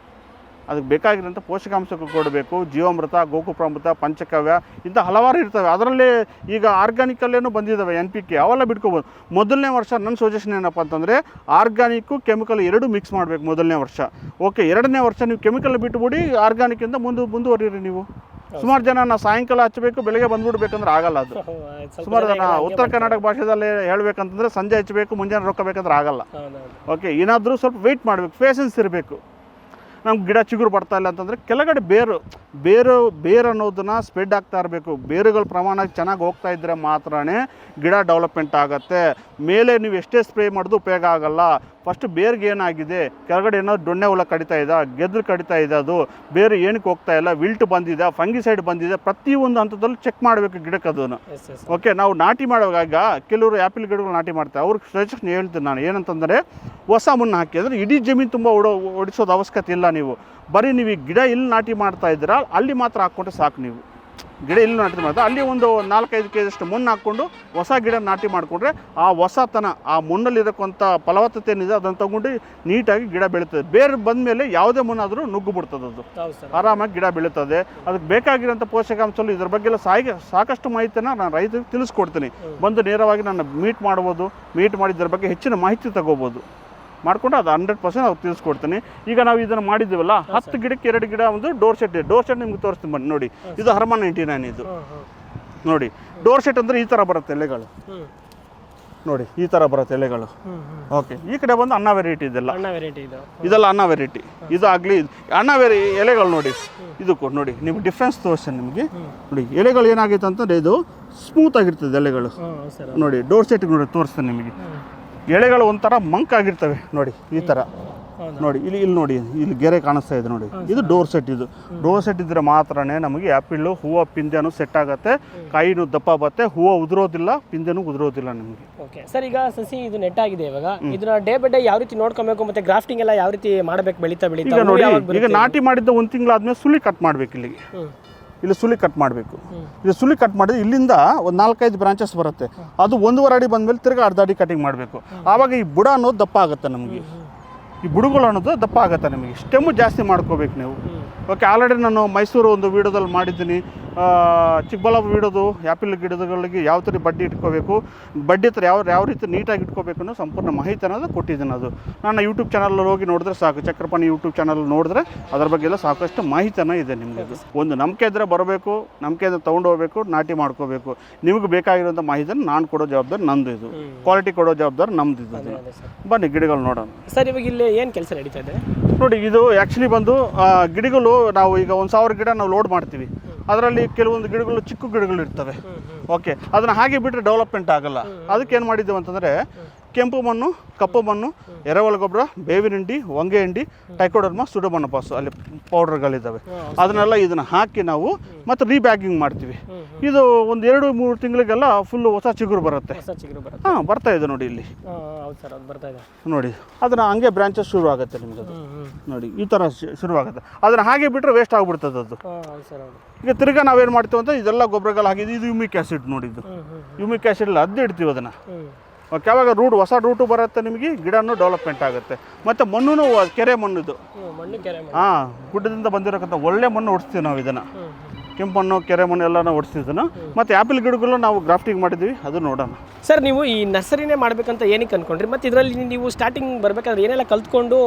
ಅದಕ್ಕೆ ಬೇಕಾಗಿರೋಂಥ ಪೋಷಕಾಂಶಗಳು ಕೊಡಬೇಕು ಜೀವಾಮೃತ ಗೋಕುಪ್ರಾಮೃತ ಪಂಚಕವ್ಯ ಇಂಥ ಹಲವಾರು ಇರ್ತವೆ. ಅದರಲ್ಲಿ ಈಗ ಆರ್ಗ್ಯಾನಿಕಲ್ಲೇನೂ ಬಂದಿದ್ದಾವೆ ಎನ್ ಪಿ ಕೆ ಅವೆಲ್ಲ ಬಿಟ್ಕೋಬೋದು. ಮೊದಲನೇ ವರ್ಷ ನನ್ನ ಸಜೆಷನ್ ಏನಪ್ಪ ಅಂತಂದರೆ ಆರ್ಗ್ಯಾನಿಕ್ಕು ಕೆಮಿಕಲ್ ಎರಡೂ ಮಿಕ್ಸ್ ಮಾಡಬೇಕು ಮೊದಲನೇ ವರ್ಷ. ಓಕೆ ಎರಡನೇ ವರ್ಷ ನೀವು ಕೆಮಿಕಲ್ ಬಿಟ್ಟುಬಿಡಿ ಆರ್ಗ್ಯಾನಿಕ್ಕಿಂದ ಮುಂದೆ ಮುಂದುವರಿರಿ ನೀವು. ಸುಮಾರು ಜನ ನಾವು ಸಾಯಂಕಾಲ ಹಚ್ಚಬೇಕು ಬೆಳಗ್ಗೆ ಬಂದ್ಬಿಡ್ಬೇಕಂದ್ರೆ ಆಗಲ್ಲ ಅದು. ಸುಮಾರು ಜನ ಜನ ಉತ್ತರ ಕರ್ನಾಟಕ ಭಾಷೆದಲ್ಲಿ ಹೇಳ್ಬೇಕಂತಂದ್ರೆ ಸಂಜೆ ಹಚ್ಚಬೇಕು ಮುಂಜಾನೆ ರೊಕ್ಕ ಬೇಕಂದ್ರೆ ಆಗಲ್ಲ. ಓಕೆ ಏನಾದರೂ ಸ್ವಲ್ಪ ವೆಯ್ಟ್ ಮಾಡಬೇಕು ಪೇಷನ್ಸ್ ಇರಬೇಕು. ನಮ್ಗೆ ಗಿಡ ಚಿಗುರು ಬರ್ತಾ ಇಲ್ಲ ಅಂತಂದರೆ ಕೆಳಗಡೆ ಬೇರು ಬೇರು ಬೇರು ಅನ್ನೋದನ್ನ ಸ್ಪ್ರೆಡ್ ಆಗ್ತಾ ಇರಬೇಕು. ಬೇರುಗಳ ಪ್ರಮಾಣ ಚೆನ್ನಾಗಿ ಹೋಗ್ತಾ ಇದ್ದರೆ ಮಾತ್ರನೇ ಗಿಡ ಡೆವಲಪ್ಮೆಂಟ್ ಆಗುತ್ತೆ. ಮೇಲೆ ನೀವು ಎಷ್ಟೇ ಸ್ಪ್ರೇ ಮಾಡೋದು ಉಪಯೋಗ ಆಗಲ್ಲ. ಫಸ್ಟ್ ಬೇರ್ಗೆ ಏನಾಗಿದೆ? ಕೆಳಗಡೆ ಏನೋ ದೊಣ್ಣೆ ಹುಳ ಕಡಿತಾ ಇದೆ ಗೆದ್ರು ಕಡಿತಾ ಇದೆ ಅದು. ಬೇರೆ ಏನಕ್ಕೆ ಹೋಗ್ತಾ ಇಲ್ಲ ವಿಲ್ಟ್ ಬಂದಿದೆ ಫಂಗಿಸೈಡ್ ಬಂದಿದೆ ಪ್ರತಿ ಒಂದು ಹಂತದಲ್ಲೂ ಚೆಕ್ ಮಾಡಬೇಕು ಗಿಡಕ್ಕೆ ಅದನ್ನು. ಓಕೆ ನಾವು ನಾಟಿ ಮಾಡುವಾಗ ಕೆಲವರು ಆ್ಯಪಿಲ್ ಗಿಡಗಳು ನಾಟಿ ಮಾಡ್ತಾರೆ. ಅವ್ರಿಗೆ ಸಜೆಷನ್ ಹೇಳ್ತೀನಿ ನಾನು. ಏನಂತಂದರೆ ಹೊಸ ಮಣ್ಣು ಹಾಕಿ. ಅಂದರೆ ಇಡೀ ಜಮೀನು ತುಂಬ ಓಡೋ ಓಡಿಸೋದು ಅವಶ್ಯಕತೆ ಇಲ್ಲ ನೀವು. ಬರೀ ನೀವು ಈ ಗಿಡ ಇಲ್ಲಿ ನಾಟಿ ಮಾಡ್ತಾ ಇದ್ದೀರಾ ಅಲ್ಲಿ ಮಾತ್ರ ಹಾಕ್ಕೊಂಡ್ರೆ ಸಾಕು ನೀವು. ಗಿಡ ಇಲ್ಲಿ ನಾಟಿ ಮಾಡ್ತಾರೆ ಅಲ್ಲಿ ಒಂದು ನಾಲ್ಕೈದು ಕೆ ಜಿಯಷ್ಟು ಮಣ್ಣು ಹಾಕ್ಕೊಂಡು ಹೊಸ ಗಿಡ ನಾಟಿ ಮಾಡಿಕೊಂಡ್ರೆ ಆ ಹೊಸತನ ಆ ಮಣ್ಣಲ್ಲಿರೋಕ್ಕಂಥ ಫಲವತ್ತತೆ ಏನಿದೆ ಅದನ್ನು ತಗೊಂಡು ನೀಟಾಗಿ ಗಿಡ ಬೆಳೀತದೆ. ಬೇರೆ ಬಂದಮೇಲೆ ಯಾವುದೇ ಮಣ್ಣಾದರೂ ನುಗ್ಗು ಬಿಡ್ತದೆ ಅದು. ಆರಾಮಾಗಿ ಗಿಡ ಬೆಳೀತದೆ. ಅದಕ್ಕೆ ಬೇಕಾಗಿರೋಂಥ ಪೋಷಕಾಂಶಗಳು ಇದ್ರ ಬಗ್ಗೆ ಎಲ್ಲ ಸಾಗಿ ಸಾಕಷ್ಟು ಮಾಹಿತಿಯನ್ನು ನಾನು ರೈತರಿಗೆ ತಿಳಿಸ್ಕೊಡ್ತೀನಿ. ಬಂದು ನೇರವಾಗಿ ನಾನು ಮೀಟ್ ಮಾಡ್ಬೋದು ಮೀಟ್ ಮಾಡಿದ್ರ ಬಗ್ಗೆ ಹೆಚ್ಚಿನ ಮಾಹಿತಿ ತಗೋಬೋದು. ಮಾಡ್ಕೊಂಡು ಅದು ಹಂಡ್ರೆಡ್ ಪರ್ಸೆಂಟ್ ಅವ್ರು ತಿಳಿಸ್ಕೊಡ್ತೀನಿ ಈಗ ನಾವು ಇದನ್ನು ಮಾಡಿದ್ದೀವಲ್ಲ ಹತ್ತು ಗಿಡಕ್ಕೆ ಎರಡು ಗಿಡ ಒಂದು ಡೋರ್ ಸೆಟ್ ಡೋರ್ ಸೆಟ್ ನಿಮ್ಗೆ ತೋರಿಸ್ತೀನಿ ಬನ್ನಿ ನೋಡಿ. ಇದು ಹರ್ಮನ್ ನೈಂಟಿ ನೈನ್ ಇದು. ನೋಡಿ ಡೋರ್ ಸೆಟ್ ಅಂದರೆ ಈ ಥರ ಬರುತ್ತೆ ಎಲೆಗಳು. ನೋಡಿ ಈ ಥರ ಬರುತ್ತೆ ಎಲೆಗಳು. ಓಕೆ ಈ ಕಡೆ ಬಂದು ಅನ್ನ ವೆರೈಟಿ ಇದೆಲ್ಲ. ಇದೆಲ್ಲ ಅನ್ನ ವೆರೈಟಿ ಇದು ಆಗಲಿ ಅನ್ನ ವೆರೈ ಎಲೆಗಳು ನೋಡಿ. ಇದಕ್ಕೂ ನೋಡಿ ನಿಮ್ಗೆ ಡಿಫ್ರೆನ್ಸ್ ತೋರಿಸ್ತೀನಿ ನಿಮಗೆ. ನೋಡಿ ಎಲೆಗಳು ಏನಾಗೈತೆ ಅಂತಂದರೆ ಇದು ಸ್ಮೂತ್ ಆಗಿರ್ತದೆ ಎಲೆಗಳು. ನೋಡಿ ಡೋರ್ ಸೆಟ್ ನೋಡಿ ತೋರಿಸ್ತೇನೆ ನಿಮಗೆ. ಎಳೆಗಳು ಒಂಥರ ಮಂಕ್ ಆಗಿರ್ತವೆ ನೋಡಿ ಈ ಥರ ನೋಡಿ ಇಲ್ಲಿ ಇಲ್ಲಿ ನೋಡಿ ಇಲ್ಲಿ ಗೆರೆ ಕಾಣಿಸ್ತಾ ಇದೆ ನೋಡಿ. ಇದು ಡೋರ್ ಸೆಟ್ ಇದು. ಡೋರ್ ಸೆಟ್ ಇದ್ರೆ ಮಾತ್ರನೇ ನಮಗೆ ಆ್ಯಪಿಳು ಹೂವು ಪಿಂದೆನೂ ಸೆಟ್ ಆಗುತ್ತೆ. ಕಾಯಿನೂ ದಪ್ಪ ಬತ್ತೆ ಹೂವು ಉದುರೋದಿಲ್ಲ ಪಿಂದೆನೂ ಉದುರೋದಿಲ್ಲ ನಿಮಗೆ. ಓಕೆ ಸರ್ ಈಗ ಸಸಿ ಇದು ನೆಟ್ ಆಗಿದೆ ಇವಾಗ. ಇದನ್ನ ಡೇ ಬೈ ಡೇ ಯಾವ ರೀತಿ ನೋಡ್ಕೊಬೇಕು ಮತ್ತೆ ಗ್ರಾಫ್ಟಿಂಗ್ ಎಲ್ಲ ಯಾವ ರೀತಿ ಮಾಡಬೇಕು ಬೆಳೀತಾ ಬೆಳೀತಾ ಈಗ ನೋಡಿ ಈಗ ನಾಟಿ ಮಾಡಿದ್ದ ಒಂದು ತಿಂಗಳಾದ್ಮೇಲೆ ಸುಳಿ ಕಟ್ ಮಾಡ್ಬೇಕು ಇಲ್ಲಿಗೆ. ಇಲ್ಲಿ ಸುಳಿ ಕಟ್ ಮಾಡಬೇಕು. ಇದು ಸುಳಿ ಕಟ್ ಮಾಡಿದ್ರೆ ಇಲ್ಲಿಂದ ಒಂದು ನಾಲ್ಕೈದು ಬ್ರಾಂಚಸ್ ಬರುತ್ತೆ. ಅದು ಒಂದೂವರೆ ಅಡಿ ಬಂದಮೇಲೆ ತಿರ್ಗಿ ಅರ್ಧ ಅಡಿ ಕಟಿಂಗ್ ಮಾಡಬೇಕು. ಆವಾಗ ಈ ಬುಡ ಅನ್ನೋದು ದಪ್ಪ ಆಗುತ್ತೆ ನಮಗೆ. ಈ ಬುಡಗಳು ಅನ್ನೋದು ದಪ್ಪ ಆಗುತ್ತೆ ನಮಗೆ. ಸ್ಟೆಮ್ಮು ಜಾಸ್ತಿ ಮಾಡ್ಕೋಬೇಕು ನೀವು. ಓಕೆ ಆಲ್ರೆಡಿ ನಾನು ಮೈಸೂರು ಒಂದು ವೀಡಿಯೋದಲ್ಲಿ ಮಾಡಿದ್ದೀನಿ. ಚಿಕ್ಕಬಳ್ಳಾಪುರ ವೀಡಿಯೋದು ಆ್ಯಪಲ್ ಗಿಡಗಳಿಗೆ ಯಾವ ಥರ ಬಡ್ಡಿ ಇಟ್ಕೋಬೇಕು ಬಡ್ಡಿ ಥರ ಯಾವ ಯಾವ ರೀತಿ ನೀಟಾಗಿ ಇಟ್ಕೋಬೇಕು ಅನ್ನೋ ಸಂಪೂರ್ಣ ಮಾಹಿತಿ ಅನ್ನೋದು ಕೊಟ್ಟಿದ್ದೀನಿ ಅದು. ನಾನು ಯೂಟ್ಯೂಬ್ ಚಾನಲಲ್ಲಿ ಹೋಗಿ ನೋಡಿದ್ರೆ ಸಾಕು. ಚಕ್ರಪಾಣಿ ಯೂಟ್ಯೂಬ್ ಚಾನಲ್ ನೋಡಿದ್ರೆ ಅದ್ರ ಬಗ್ಗೆ ಎಲ್ಲ ಸಾಕಷ್ಟು ಮಾಹಿತಿನ ಇದೆ ನಿಮಗೆ. ಅದು. ಒಂದು ನಂಬಿಕೆ ಇದ್ದರೆ ಬರಬೇಕು ನಂಬಿಕೆ ಇದ್ರೆ ತೊಗೊಂಡು ಹೋಗ್ಬೇಕು ನಾಟಿ ಮಾಡ್ಕೋಬೇಕು. ನಿಮಗೆ ಬೇಕಾಗಿರುವಂಥ ಮಾಹಿತಿಯನ್ನು ನಾನು ಕೊಡೋ ಜವಾಬ್ದಾರಿ ನಂದು ಇದು. ಕ್ವಾಲಿಟಿ ಕೊಡೋ ಜವಾಬ್ದಾರಿ ನಮ್ದು ಇದು. ಬನ್ನಿ ಗಿಡಗಳು ನೋಡೋಣ. ಸರ್ ಇವಾಗ ಇಲ್ಲಿ ಏನು ಕೆಲಸ ನಡೀತಾ ಇದೆ? ನೋಡಿ ಇದು ಆ್ಯಕ್ಚುಲಿ ಬಂದು ಗಿಡಗಳು ನಾವು ಈಗ ಒಂದು ಸಾವಿರ ಗಿಡ ನಾವು ಲೋಡ್ ಮಾಡ್ತೀವಿ. ಅದರಲ್ಲಿ ಕೆಲವೊಂದು ಗಿಡಗಳು ಚಿಕ್ಕ ಗಿಡಗಳು ಇರ್ತವೆ. ಓಕೆ ಅದನ್ನು ಹಾಗೆ ಬಿಟ್ಟರೆ ಡೆವಲಪ್ಮೆಂಟ್ ಆಗಲ್ಲ. ಅದಕ್ಕೆ ಏನು ಮಾಡಿದ್ದೇವೆ ಅಂತಂದರೆ ಕೆಂಪು ಮಣ್ಣು ಕಪ್ಪು ಮಣ್ಣು ಎರವಲ ಗೊಬ್ಬರ ಬೇವಿನ ಹಿಂಡಿ ಹೊಂಗೆ ಹಿಂಡಿ ಟೈಕೋಡರ್ಮ ಸುಡಮಣ್ಣಪಾಸು ಅಲ್ಲಿ ಪೌಡರ್ಗಳಿದ್ದಾವೆ ಅದನ್ನೆಲ್ಲ ಇದನ್ನು ಹಾಕಿ ನಾವು ಮತ್ತು ರೀಬ್ಯಾಗಿಂಗ್ ಮಾಡ್ತೀವಿ. ಇದು ಒಂದು ಎರಡು ಮೂರು ತಿಂಗಳಿಗೆಲ್ಲ ಫುಲ್ಲು ಹೊಸ ಚಿಗುರು ಬರುತ್ತೆ. ಹಾಂ ಬರ್ತಾ ಇದೆ ನೋಡಿ ಇಲ್ಲಿ. ನೋಡಿ ಅದನ್ನು ಹಂಗೆ ಬ್ರಾಂಚಸ್ ಶುರು ಆಗುತ್ತೆ ನಿಮ್ಗೆ ಅದು ನೋಡಿ ಈ ಥರ ಶುರು ಶುರುವಾಗುತ್ತೆ ಅದನ್ನು ಹಾಗೆ ಬಿಟ್ಟರೆ ವೇಸ್ಟ್ ಆಗಿಬಿಡ್ತದೆ ಅದು. ಈಗ ತಿರ್ಗಾ ನಾವೇನು ಮಾಡ್ತೀವಿ ಅಂತ ಇದೆಲ್ಲ ಗೊಬ್ಬರಗಳು ಹಾಕಿದ್ದು ಇದು ಯುಮಿಕ್ ಆ್ಯಸಿಡ್ ನೋಡಿದ್ದು. ಯುಮಿಕ್ ಆ್ಯಸಿಡ್ ಅದ್ದು ಇಡ್ತೀವಿ ಅದನ್ನು. ಯಾವಾಗ ರೂಟ್ ಹೊಸ ರೂಟು ಬರುತ್ತೆ ನಿಮಗೆ ಗಿಡನೂ ಡೆವಲಪ್ಮೆಂಟ್ ಆಗುತ್ತೆ. ಮತ್ತು ಮಣ್ಣು ಕೆರೆ ಮಣ್ಣುದು ಹಾಂ ಗುಡ್ಡದಿಂದ ಬಂದಿರೋಕ್ಕಂಥ ಒಳ್ಳೆ ಮಣ್ಣು ಹೊಡಿಸ್ತೀವಿ ನಾವು ಇದನ್ನು. ಕೆಂಪು ಮಣ್ಣು ಕೆರೆ ಮಣ್ಣು ನಾವು ಹೊಡಿಸ್ತಿದ್ದನ್ನು ಮತ್ತು ಆ್ಯಪಲ್ ಗಿಡಗಳು ನಾವು ಗ್ರಾಫ್ಟಿಂಗ್ ಮಾಡಿದ್ವಿ ಅದು ನೋಡೋಣ. ಸರ್ ನೀವು ಈ ನರ್ಸರಿನೇ ಮಾಡಬೇಕಂತ ಏನಕ್ಕೆ ಅನ್ಕೊಂಡ್ರಿ? ಮತ್ತು ಇದರಲ್ಲಿ ನೀವು ಸ್ಟಾರ್ಟಿಂಗ್ ಬರ್ಬೇಕಾದ್ರೆ ಏನೆಲ್ಲ ಕಲ್ತ್ಕೊಂಡು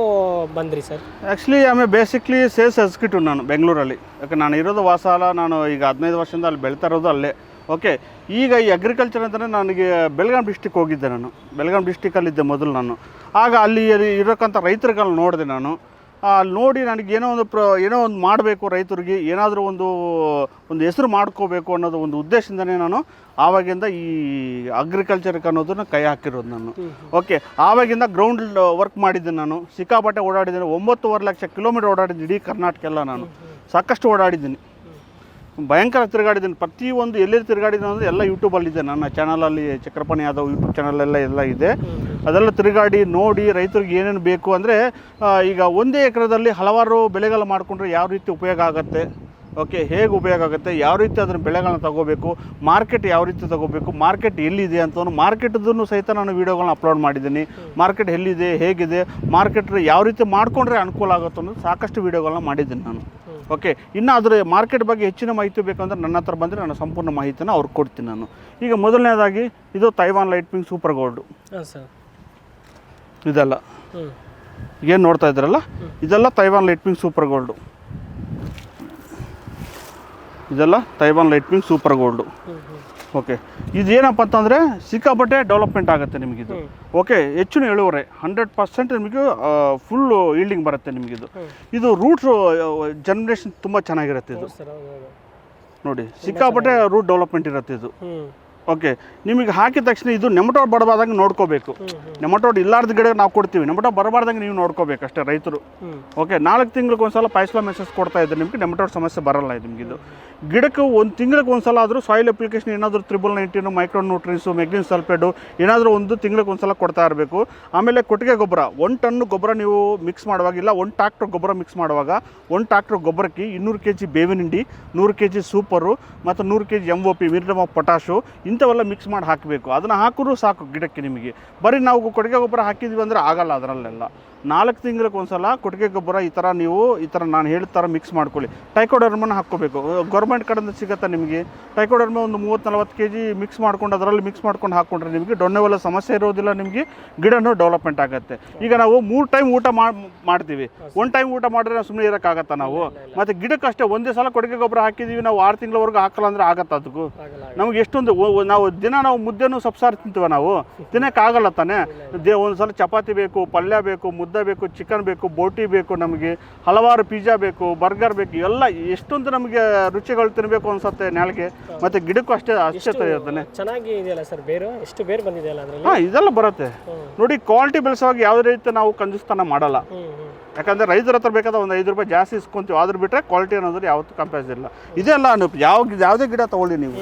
ಬಂದ್ರಿ ಸರ್? ಆ್ಯಕ್ಚುಲಿ ಆಮೇಲೆ ಬೇಸಿಕ್ಲಿ ಸೇಲ್ಸ್ ಎಕ್ಸಿಕ್ಯೂಟಿವ್ ನಾನು ಬೆಂಗಳೂರಲ್ಲಿ. ಯಾಕೆ ನಾನು ಇರೋದು ವಾಸಾಲ ನಾನು ಈಗ ಹದಿನೈದು ವರ್ಷದಿಂದ ಅಲ್ಲಿ ಬೆಳ್ತಾ ಇರೋದು ಅಲ್ಲೇ. ಓಕೆ ಈಗ ಈ ಅಗ್ರಿಕಲ್ಚರ್ ಅಂದರೆ ನನಗೆ ಬೆಳಗಾಂ ಡಿಸ್ಟಿಕ್ ಹೋಗಿದ್ದೆ ನಾನು. ಬೆಳಗಾಂ ಡಿಸ್ಟಿಕಲ್ಲಿದ್ದೆ ಮೊದಲು ನಾನು. ಆಗ ಅಲ್ಲಿ ಇರೋಕ್ಕಂಥ ರೈತರುಗಳನ್ನ ನೋಡಿದೆ ನಾನು. ಅಲ್ಲಿ ನೋಡಿ ನನಗೆ ಏನೋ ಒಂದು ಪ್ರ ಏನೋ ಒಂದು ಮಾಡಬೇಕು ರೈತರಿಗೆ ಏನಾದರೂ ಒಂದು ಒಂದು ಹೆಸರು ಮಾಡ್ಕೋಬೇಕು ಅನ್ನೋದು ಒಂದು ಉದ್ದೇಶದಿಂದನೇ ನಾನು ಆವಾಗಿಂದ ಈ ಅಗ್ರಿಕಲ್ಚರ್ಗೆ ಅನ್ನೋದನ್ನ ಕೈ ಹಾಕಿರೋದು ನಾನು. ಓಕೆ ಆವಾಗಿಂದ ಗ್ರೌಂಡ್ ವರ್ಕ್ ಮಾಡಿದ್ದೆ ನಾನು. ಸಿಕ್ಕಾಪಟ್ಟೆ ಓಡಾಡಿದ್ದೀನಿ. ಒಂಬತ್ತುವರೆ ಲಕ್ಷ ಕಿಲೋಮೀಟರ್ ಓಡಾಡಿದ್ದೀನಿ ಇಡೀ ಕರ್ನಾಟಕ ಎಲ್ಲ ನಾನು. ಸಾಕಷ್ಟು ಓಡಾಡಿದ್ದೀನಿ. ಭಯಂಕರ ತಿರುಗಾಡಿದ್ದೀನಿ. ಪ್ರತಿಯೊಂದು ಎಲ್ಲೆಲ್ಲಿ ತಿರುಗಾಡಿದ್ದೀನಿ ಅಂದರೆ ಎಲ್ಲ ಯೂಟ್ಯೂಬಲ್ಲಿದೆ ನನ್ನ ಚಾನಲಲ್ಲಿ ಚಕ್ರಪಾಣಿ ಯಾದವ್ ಯೂಟ್ಯೂಬ್ ಚಾನಲೆಲ್ಲ ಎಲ್ಲ ಇದೆ. ಅದೆಲ್ಲ ತಿರುಗಾಡಿ ನೋಡಿ ರೈತರಿಗೆ ಏನೇನು ಬೇಕು ಅಂದರೆ ಈಗ ಒಂದೇ ಎಕರೆದಲ್ಲಿ ಹಲವಾರು ಬೆಳೆಗಳು ಮಾಡಿಕೊಂಡ್ರೆ ಯಾವ ರೀತಿ ಉಪಯೋಗ ಆಗುತ್ತೆ? ಓಕೆ, ಹೇಗೆ ಉಪಯೋಗ ಆಗುತ್ತೆ? ಯಾವ ರೀತಿ ಅದರ ಬೆಳೆಗಳನ್ನ ತಗೋಬೇಕು? ಮಾರ್ಕೆಟ್ ಯಾವ ರೀತಿ ತಗೋಬೇಕು? ಮಾರ್ಕೆಟ್ ಎಲ್ಲಿದೆ ಅಂತ ಮಾರ್ಕೆಟ್ದನ್ನು ಸಹಿತ ನಾನು ವೀಡಿಯೋಗಳನ್ನ ಅಪ್ಲೋಡ್ ಮಾಡಿದ್ದೀನಿ. ಮಾರ್ಕೆಟ್ ಎಲ್ಲಿದೆ, ಹೇಗಿದೆ? ಮಾರ್ಕೆಟ್ ಯಾವ ರೀತಿ ಮಾಡಿಕೊಂಡ್ರೆ ಅನುಕೂಲ ಆಗುತ್ತೆ ಅನ್ನೋದು ಸಾಕಷ್ಟು ವೀಡಿಯೋಗಳನ್ನ ಮಾಡಿದ್ದೀನಿ ನಾನು. ಓಕೆ ಇನ್ನು ಅದರ ಮಾರ್ಕೆಟ್ ಬಗ್ಗೆ ಹೆಚ್ಚಿನ ಮಾಹಿತಿ ಬೇಕಂದ್ರೆ ನನ್ನ ಹತ್ರ ಬಂದರೆ ನಾನು ಸಂಪೂರ್ಣ ಮಾಹಿತಿನ ಅವ್ರಿಗೆ ಕೊಡ್ತೀನಿ ನಾನು. ಈಗ ಮೊದಲನೇದಾಗಿ ಇದು Taiwan light pink super gold ಇದೆಲ್ಲ. ಏನು ನೋಡ್ತಾ ಇದ್ರಲ್ಲ? ಇದೆಲ್ಲ Taiwan light pink super gold ಇದೆಲ್ಲ Taiwan light pink super gold ಹ್ಞೂ ಇದು ಏನಪ್ಪ ಅಂತಂದರೆ ಸಿಕ್ಕಾಪಟ್ಟೆ ಡೆವಲಪ್ಮೆಂಟ್ ಆಗುತ್ತೆ ನಿಮಗಿದು. ಓಕೆ ಹೆಚ್ಚಿನ ಇಳುವರಿ ಹಂಡ್ರೆಡ್ ಪರ್ಸೆಂಟ್ ನಿಮಗೆ ಫುಲ್ಲು ಈಲ್ಡಿಂಗ್ ಬರುತ್ತೆ ನಿಮಗಿದು. ಇದು ರೂಟ್ಸ್ ಜನ್ರೇಷನ್ ತುಂಬ ಚೆನ್ನಾಗಿರುತ್ತೆ ಇದು. ನೋಡಿ ಸಿಕ್ಕಾಪಟ್ಟೆ ರೂಟ್ ಡೆವಲಪ್ಮೆಂಟ್ ಇರುತ್ತೆ ಇದು. ಓಕೆ ನಿಮಗೆ ಹಾಕಿದ ತಕ್ಷಣ ಇದು ನೆಮಟೋಡ್ ಬಡಬಾರ್ದಂಗೆ ನೋಡ್ಕೋಬೇಕು. ನೆಮಟೋಡ್ ಇಲ್ಲಾರ್ದ ಗಿಡ ನಾವು ಕೊಡ್ತೀವಿ. ನೆಮಟೋಡ್ ಬರಬಾರ್ದಂಗೆ ನೀವು ನೋಡ್ಕೋಬೇಕು ಅಷ್ಟೇ ರೈತರು. ಓಕೆ ನಾಲ್ಕು ತಿಂಗಳಿಗೆ ಒಂದ್ಸಲ ಪೈಸ್ಲಾ ಮೆಸೇಜ್ ಕೊಡ್ತಾ ಇದ್ರೆ ನಿಮಗೆ ನೆಮಟೋಡ್ ಸಮಸ್ಯೆ ಬರಲ್ಲ ಇದು ನಿಮಗಿದು. ಗಿಡಕ್ಕೆ ಒಂದು ತಿಂಗಳಿಗೆ ಒಂದ್ಸಲ ಆದರೂ ಸಾಯಿಲ್ ಅಪ್ಲಿಕೇಶನ್ ಏನಾದರೂ triple nineteen micro nutrients magnesium sulphate ಏನಾದರೂ ಒಂದು ತಿಂಗಳಿಗೆ ಒಂದ್ಸಲ ಕೊಡ್ತಾ ಇರಬೇಕು. ಆಮೇಲೆ ಕೊಟ್ಟಿಗೆ ಗೊಬ್ಬರ. ಒಂದು ಟನ್ನು ಗೊಬ್ಬರ ನೀವು ಮಿಕ್ಸ್ ಮಾಡುವಾಗ ಇಲ್ಲ ಒಂದು ಟ್ರಾಕ್ಟರ್ ಗೊಬ್ಬರ ಮಿಕ್ಸ್ ಮಾಡುವಾಗ ಒಂದು ಟ್ರಾಕ್ಟರ್ ಗೊಬ್ಬರಕ್ಕೆ ಇನ್ನೂರು ಕೆ ಜಿ ಬೇವಿನ ಹಿಂಡಿ ನೂರು ಕೆ ಜಿ ಸೂಪರು ಮತ್ತು ನೂರು K G M O P muriate of potash ಇಂಥವೆಲ್ಲ ಮಿಕ್ಸ್ ಮಾಡಿ ಹಾಕಬೇಕು. ಅದನ್ನು ಹಾಕಿದ್ರೂ ಸಾಕು ಗಿಡಕ್ಕೆ ನಿಮಗೆ. ಬರೀ ನಾವು ಕೊಡುಗೆ ಗೊಬ್ಬರ ಹಾಕಿದ್ವಿ ಅಂದರೆ ಆಗಲ್ಲ ಅದರಲ್ಲೆಲ್ಲ. ನಾಲ್ಕು ತಿಂಗಳಿಗೆ ಒಂದ್ಸಲ ಕೊಟ್ಟಿಗೆ ಗೊಬ್ಬರ ಈ ಥರ ನೀವು ಈ ಥರ ನಾನು ಹೇಳಿದ ಥರ ಮಿಕ್ಸ್ ಮಾಡ್ಕೊಳ್ಳಿ. ಟೈಕೋಡರ್ಮನ ಹಾಕ್ಕೋಬೇಕು. ಗೌರ್ಮೆಂಟ್ ಕಡೆಯಿಂದ ಸಿಗುತ್ತೆ ನಿಮಗೆ? ಟೈಕೋಡರ್ಮ ಒಂದು ಮೂವತ್ತು ನಲ್ವತ್ತು ಕೆ ಜಿ ಮಿಕ್ಸ್ ಮಾಡ್ಕೊಂಡು ಅದರಲ್ಲಿ ಮಿಕ್ಸ್ ಮಾಡ್ಕೊಂಡು ಹಾಕ್ಕೊಂಡ್ರೆ ನಿಮಗೆ ಡೊಣ್ಣೆವೆಲ್ಲ ಸಮಸ್ಯೆ ಇರೋದಿಲ್ಲ ನಿಮಗೆ ಗಿಡನೂ ಡೆವಲಪ್ಮೆಂಟ್ ಆಗುತ್ತೆ. ಈಗ ನಾವು ಮೂರು ಟೈಮ್ ಊಟ ಮಾಡ್- ಮಾಡ್ತೀವಿ. ಒಂದು ಟೈಮ್ ಊಟ ಮಾಡಿದ್ರೆ ನಾವು ಸುಮ್ಮನೆ ಇರೋಕ್ಕಾಗತ್ತಾ ನಾವು? ಮತ್ತು ಗಿಡಕ್ಕೆ ಅಷ್ಟೇ ಒಂದೇ ಸಲ ಕೊಡುಗೆ ಗೊಬ್ಬರ ಹಾಕಿದ್ದೀವಿ ನಾವು ಆರು ತಿಂಗಳವರೆಗೂ ಹಾಕಲ್ಲ ಅಂದರೆ ಆಗತ್ತೆ ಅದಕ್ಕೂ? ನಮ್ಗೆ ಎಷ್ಟೊಂದು ನಾವು ದಿನ ನಾವು ಮುದ್ದೆನೂ ಸೊಪ್ಸಾರು ತಿಂತೀವ ನಾವು? ತಿನ್ನೋಕ್ಕಾಗಲ್ಲ ತಾನೇ? ದೇ ಒಂದು ಸಲ ಚಪಾತಿ ಬೇಕು ಪಲ್ಯ ಬೇಕು ಮುದ್ದೆ ಮುದ್ದೆ ಬೇಕು ಚಿಕನ್ ಬೇಕು ಬೋಟಿ ಬೇಕು ನಮಗೆ ಹಲವಾರು ಪಿಜ್ಜಾ ಬೇಕು ಬರ್ಗರ್ ಬೇಕು ಎಲ್ಲ ಎಷ್ಟೊಂದು ನಮಗೆ ರುಚಿಗಳು ತಿನ್ನಬೇಕು ಅನ್ಸುತ್ತೆ ನಾಳೆಗೆ ಮತ್ತು ಗಿಡಕ್ಕೂ ಅಷ್ಟೇ ಅಷ್ಟೇ ಚೆನ್ನಾಗಿ ಇದೆಯಲ್ಲ ಸರ್ ಬೇರೆ? ಎಷ್ಟು ಬೇರೆ ಬಂದಿದೆಯಲ್ಲ ಹಾಂ ಇದೆಲ್ಲ ಬರುತ್ತೆ. ನೋಡಿ ಕ್ವಾಲಿಟಿ ಬೆಳೆಸುವಾಗ ಯಾವುದೇ ರೀತಿ ನಾವು ಕಂಜುಸ್ತಾನ ಮಾಡಲ್ಲ. ಯಾಕಂದ್ರೆ ರೈತರ ಹತ್ರ ಬೇಕಾದ ಒಂದು ಐದು ರೂಪಾಯಿ ಜಾಸ್ತಿ ಇಸ್ಕೊಂತೀವಿ. ಅದ್ರ ಬಿಟ್ಟರೆ ಕ್ವಾಲಿಟಿ ಅನ್ನೋದ್ರೆ ಯಾವತ್ತೂ ಕಂಪೇರ್ ಇಲ್ಲ ಇದೆಲ್ಲ ಅನುಪ್ ಯಾವ ಯಾವುದೇ ಗಿಡ ತಗೊಳ್ಳಿ ನೀವು.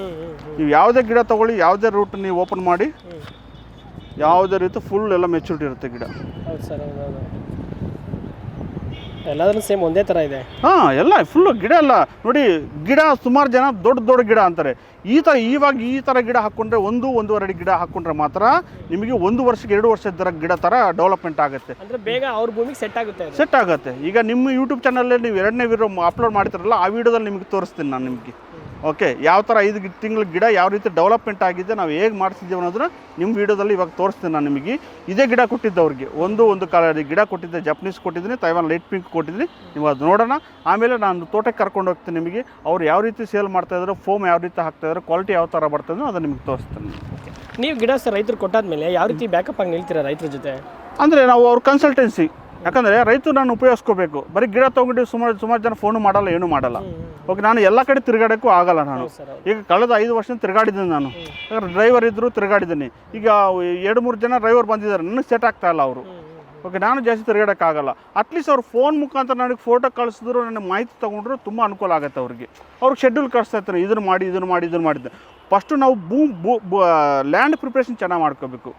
ನೀವು ಯಾವುದೇ ಗಿಡ ತಗೊಳ್ಳಿ ಯಾವುದೇ ರೂಟ್ ನೀವು ಓಪನ್ ಮಾಡಿ ಯಾವುದೇ ರೀತಿ ಫುಲ್ ಎಲ್ಲ ಮೆಚುರಿಟಿ ಇರುತ್ತೆ ಗಿಡ. ಹೌದು ಸರ್ ಹೌದು ಹೌದು. ಎಲ್ಲಾದ್ರೂ ಸೇಮ್ ಒಂದೇ ಥರ ಇದೆ. ಹಾಂ ಎಲ್ಲ ಫುಲ್ಲು ಗಿಡ ಎಲ್ಲ. ನೋಡಿ ಗಿಡ ಸುಮಾರು ಜನ ದೊಡ್ಡ ದೊಡ್ಡ ಗಿಡ ಅಂತಾರೆ. ಈ ಥರ ಇವಾಗ ಈ ಥರ ಗಿಡ ಹಾಕ್ಕೊಂಡ್ರೆ ಒಂದು ಒಂದೂವರೆ ಅಡಿ ಗಿಡ ಹಾಕ್ಕೊಂಡ್ರೆ ಮಾತ್ರ ನಿಮಗೆ ಒಂದು ವರ್ಷಕ್ಕೆ ಎರಡು ವರ್ಷದ ಗಿಡ ಥರ ಡೆವಲಪ್ಮೆಂಟ್ ಆಗುತ್ತೆ. ಅಂದರೆ ಬೇಗ ಅವ್ರ ಭೂಮಿಗೆ ಸೆಟ್ ಆಗುತ್ತೆ ಅದು. ಸೆಟ್ ಆಗುತ್ತೆ. ಈಗ ನಿಮ್ಮ ಯೂಟ್ಯೂಬ್ ಚಾನಲಲ್ಲಿ ನೀವು ಎರಡನೇ ವಿಡಿಯೋ ಅಪ್ಲೋಡ್ ಮಾಡ್ತಿರಲ್ಲ ಆ ವಿಡಿಯೋದಲ್ಲಿ ನಿಮಗೆ ತೋರಿಸ್ತೀನಿ ನಾನು ನಿಮಗೆ. ಓಕೆ ಯಾವ ಥರ ಐದು ತಿಂಗಳ ಗಿಡ ಯಾವ ರೀತಿ ಡೆವಲಪ್ಮೆಂಟ್ ಆಗಿದೆ ನಾವು ಹೇಗೆ ಮಾಡಿಸಿದ್ದೀವಿ ಅನ್ನೋದನ್ನ ನಿಮ್ಮ ವಿಡಿಯೋದಲ್ಲಿ ಇವಾಗ ತೋರಿಸ್ತೀನಿ ನಾನು ನಿಮಗೆ. ಇದೇ ಗಿಡ ಕೊಟ್ಟಿದ್ದೆ ಅವ್ರಿಗೆ. ಒಂದು ಒಂದು ಕಾಲ ಗಿಡ ಕೊಟ್ಟಿದ್ದೆ ಜಪನೀಸ್ ಕೊಟ್ಟಿದ್ದೀನಿ ತೈವಾನ್ ಲೈಟ್ ಪಿಂಕ್ ಕೊಟ್ಟಿದ್ದೀನಿ. ನೀವು ಅದು ನೋಡೋಣ. ಆಮೇಲೆ ನಾನು ತೋಟಕ್ಕೆ ಕರ್ಕೊಂಡು ಹೋಗ್ತೀನಿ ನಿಮಗೆ. ಅವ್ರು ಯಾವ ರೀತಿ ಸೇಲ್ ಮಾಡ್ತಾಯಿದ್ರು ಫೋಮ್ ಯಾವ ರೀತಿ ಹಾಕ್ತಾಯಿದ್ರು ಕ್ವಾಲಿಟಿ ಯಾವ ಥರ ಬರ್ತದೆ ಅದನ್ನು ನಿಮಗೆ ತೋರಿಸ್ತೀನಿ ನೀವು ಗಿಡ ಸರ್ ರೈತರು ಕೊಟ್ಟಾದ್ಮೇಲೆ ಯಾವ ರೀತಿ ಬ್ಯಾಕಪ್ ಆಗಿ ನಿಲ್ತೀರಾ ರೈತರ ಜೊತೆ? ಅಂದರೆ ನಾವು ಅವ್ರ ಕನ್ಸಲ್ಟೆನ್ಸಿ ಯಾಕಂದರೆ ರೈತರು ನಾನು ಉಪಯೋಗಿಸ್ಕೋಬೇಕು. ಬರೀ ಗಿಡ ತೊಗೊಂಡು ಸುಮಾರು ಸುಮಾರು ಜನ ಫೋನು ಮಾಡಲ್ಲ ಏನೂ ಮಾಡಲ್ಲ. ಓಕೆ ನಾನು ಎಲ್ಲ ಕಡೆ ತಿರುಗಾಡೋಕ್ಕೂ ಆಗಲ್ಲ ನಾನು. ಈಗ ಕಳೆದ ಐದು ವರ್ಷ ತಿರುಗಾಡಿದ್ದೀನಿ ನಾನು. ಡ್ರೈವರ್ ಇದ್ದರೂ ತಿರುಗಾಡಿದ್ದೀನಿ. ಈಗ ಎರಡು ಮೂರು ಜನ ಡ್ರೈವರ್ ಬಂದಿದ್ದಾರೆ ನನಗೆ ಸೆಟ್ ಆಗ್ತಾ ಇಲ್ಲ ಅವರು. ಓಕೆ ನಾನು ಜಾಸ್ತಿ ತಿರುಗಾಡೋಕ್ಕಾಗಲ್ಲ ಅಟ್ಲೀಸ್ಟ್ ಅವ್ರು ಫೋನ್ ಮುಖಾಂತರ ನನಗೆ ಫೋಟೋ ಕಳಿಸಿದ್ರು ನನಗೆ ಮಾಹಿತಿ ತೊಗೊಂಡ್ರು ತುಂಬ ಅನುಕೂಲ ಆಗುತ್ತೆ ಅವ್ರಿಗೆ. ಅವ್ರಿಗೆ ಶೆಡ್ಯೂಲ್ ಕಳಿಸ್ತಾ ಇರ್ತಾರೆ ಇದನ್ನು ಮಾಡಿ ಇದನ್ನು ಮಾಡಿ ಇದನ್ನು ಮಾಡಿದ್ದೆ. ಫಸ್ಟು ನಾವು ಭೂ ಭೂ ಲ್ಯಾಂಡ್ ಪ್ರಿಪ್ರೇಷನ್ ಚೆನ್ನಾಗಿ ಮಾಡ್ಕೋಬೇಕು.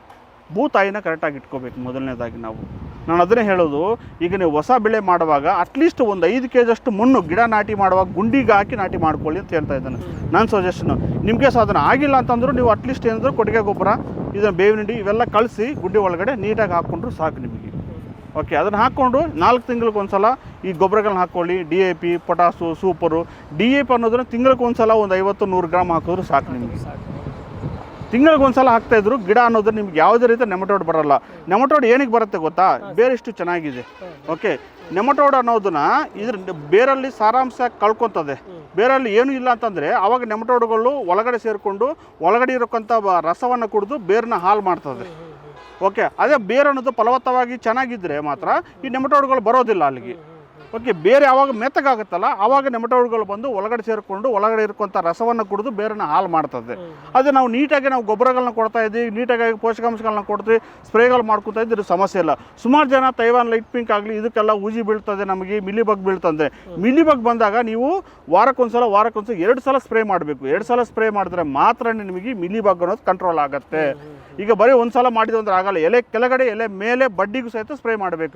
ಭೂ ತಾಯಿನ ಕರೆಕ್ಟಾಗಿ ಇಟ್ಕೋಬೇಕು ಮೊದಲನೇದಾಗಿ ನಾವು. ನಾನು ಅದನ್ನೇ ಹೇಳೋದು, ಈಗ ನೀವು ಹೊಸ ಬೆಳೆ ಮಾಡುವಾಗ ಅಟ್ಲೀಸ್ಟ್ ಒಂದು ಐದು ಕೆ ಜಿಯಷ್ಟು ಮಣ್ಣು ಗಿಡ ನಾಟಿ ಮಾಡುವಾಗ ಗುಂಡಿಗೆ ಹಾಕಿ ನಾಟಿ ಮಾಡ್ಕೊಳ್ಳಿ ಅಂತ ಹೇಳ್ತಾ ಇದ್ದಾನೆ. ನನ್ನ ಸಜೆಷನ್ ನಿಮಗೆ ಅದನ್ನು ಆಗಿಲ್ಲ ಅಂತಂದರೂ ನೀವು ಅಟ್ಲೀಸ್ಟ್ ಏನಂದ್ರೆ ಕೊಟ್ಟಿಗೆ ಗೊಬ್ಬರ, ಇದನ್ನು ಬೇವಿನ ಹಿಂಡಿ ಇವೆಲ್ಲ ಕಳಿಸಿ ಗುಂಡಿ ಒಳಗಡೆ ನೀಟಾಗಿ ಹಾಕ್ಕೊಂಡ್ರು ಸಾಕು ನಿಮಗೆ. ಓಕೆ ಅದನ್ನು ಹಾಕ್ಕೊಂಡು ನಾಲ್ಕು ತಿಂಗಳಿಗೆ ಒಂದ್ಸಲ ಈ ಗೊಬ್ಬರಗಳನ್ನ ಹಾಕ್ಕೊಳ್ಳಿ D A P potash super D A P ಅನ್ನೋದನ್ನ ತಿಂಗಳಿಗೆ ಒಂದ್ಸಲ ಒಂದು ಐವತ್ತು ನೂರು ಗ್ರಾಮ್ ಹಾಕಿದ್ರು ಸಾಕು ನಿಮಗೆ. ಸಾಕು ತಿಂಗಳಿಗೆ ಒಂದ್ಸಲ ಹಾಕ್ತಾ ಇದ್ರು, ಗಿಡ ಅನ್ನೋದು ನಿಮ್ಗೆ ಯಾವುದೇ ರೀತಿ ನೆಮಟೋಡ್ ಬರಲ್ಲ. ನೆಮಟೋಡ್ ಏನಕ್ಕೆ ಬರುತ್ತೆ ಗೊತ್ತಾ? ಬೇರೆ ಇಷ್ಟು ಚೆನ್ನಾಗಿದೆ. ಓಕೆ ನೆಮಟೋಡ್ ಅನ್ನೋದನ್ನ ಇದ್ರ ಬೇರಲ್ಲಿ ಸಾರಾಂಶ ಕಳ್ಕೊತದೆ. ಬೇರಲ್ಲಿ ಏನು ಇಲ್ಲ ಅಂತಂದರೆ ಅವಾಗ ನೆಮಟೋಡ್ಗಳು ಒಳಗಡೆ ಸೇರಿಕೊಂಡು ಒಳಗಡೆ ಇರೋಕ್ಕಂಥ ರಸವನ್ನು ಕುಡಿದು ಬೇರನ್ನ ಹಾಲು ಮಾಡ್ತದೆ. ಓಕೆ ಅದೇ ಬೇರು ಅನ್ನೋದು ಫಲವತ್ತವಾಗಿ ಚೆನ್ನಾಗಿದ್ದರೆ ಮಾತ್ರ ಈ ನೆಮಟೋಡ್ಗಳು ಬರೋದಿಲ್ಲ ಅಲ್ಲಿಗೆ. ಓಕೆ ಬೇರೆ ಯಾವಾಗ ಮೆತ್ತಗಾಗುತ್ತಲ್ಲ ಆವಾಗ ನೆಮಟೋಡ್ಗಳು ಬಂದು ಒಳಗಡೆ ಸೇರಿಕೊಂಡು ಒಳಗಡೆ ಇರುವಂಥ ರಸವನ್ನು ಕುಡಿದು ಬೇರನ್ನು ಹಾಳು ಮಾಡ್ತದೆ. ಅದೇ ನಾವು ನೀಟಾಗಿ ನಾವು ಗೊಬ್ಬರಗಳನ್ನ ಕೊಡ್ತಾ ಇದ್ದೀವಿ ನೀಟಾಗಿ ಪೋಷಕಾಂಶಗಳನ್ನ ಕೊಡ್ತೀವಿ ಸ್ಪ್ರೇಗಳು ಮಾಡ್ಕೊತಾ ಇದ್ರೆ ಸಮಸ್ಯೆ ಇಲ್ಲ. ಸುಮಾರು ಜನ ತೈವಾನ್ ಲೈಟ್ ಪಿಂಕ್ ಆಗಲಿ ಇದಕ್ಕೆಲ್ಲ ಊಜಿ ಬೀಳ್ತದೆ ನಮಗೆ ಮಿಲಿಬಗ್ ಬೀಳ್ತದೆ ಮಿಲಿಬಗ್ ಬಂದಾಗ ನೀವು ವಾರಕ್ಕೊಂದ್ಸಲ ವಾರಕ್ಕೊಂದ್ಸಲ ಎರಡು ಸಲ ಸ್ಪ್ರೇ ಮಾಡಬೇಕು. ಎರಡು ಸಲ ಸ್ಪ್ರೇ ಮಾಡಿದ್ರೆ ಮಾತ್ರ ನಿಮಗೆ ಮಿಲಿಬಗ್ ಅನ್ನೋದು ಕಂಟ್ರೋಲ್ ಆಗುತ್ತೆ. ಈಗ ಬರೀ ಒಂದು ಸಲ ಮಾಡಿದ್ರೆ ಅಂದ್ರೆ ಆಗಲ್ಲ. ಎಲೆ ಕೆಳಗಡೆ ಎಲೆ ಮೇಲೆ ಬಡ್ಡಿಗೂ ಸಹಿತ ಸ್ಪ್ರೇ ಮಾಡಬೇಕು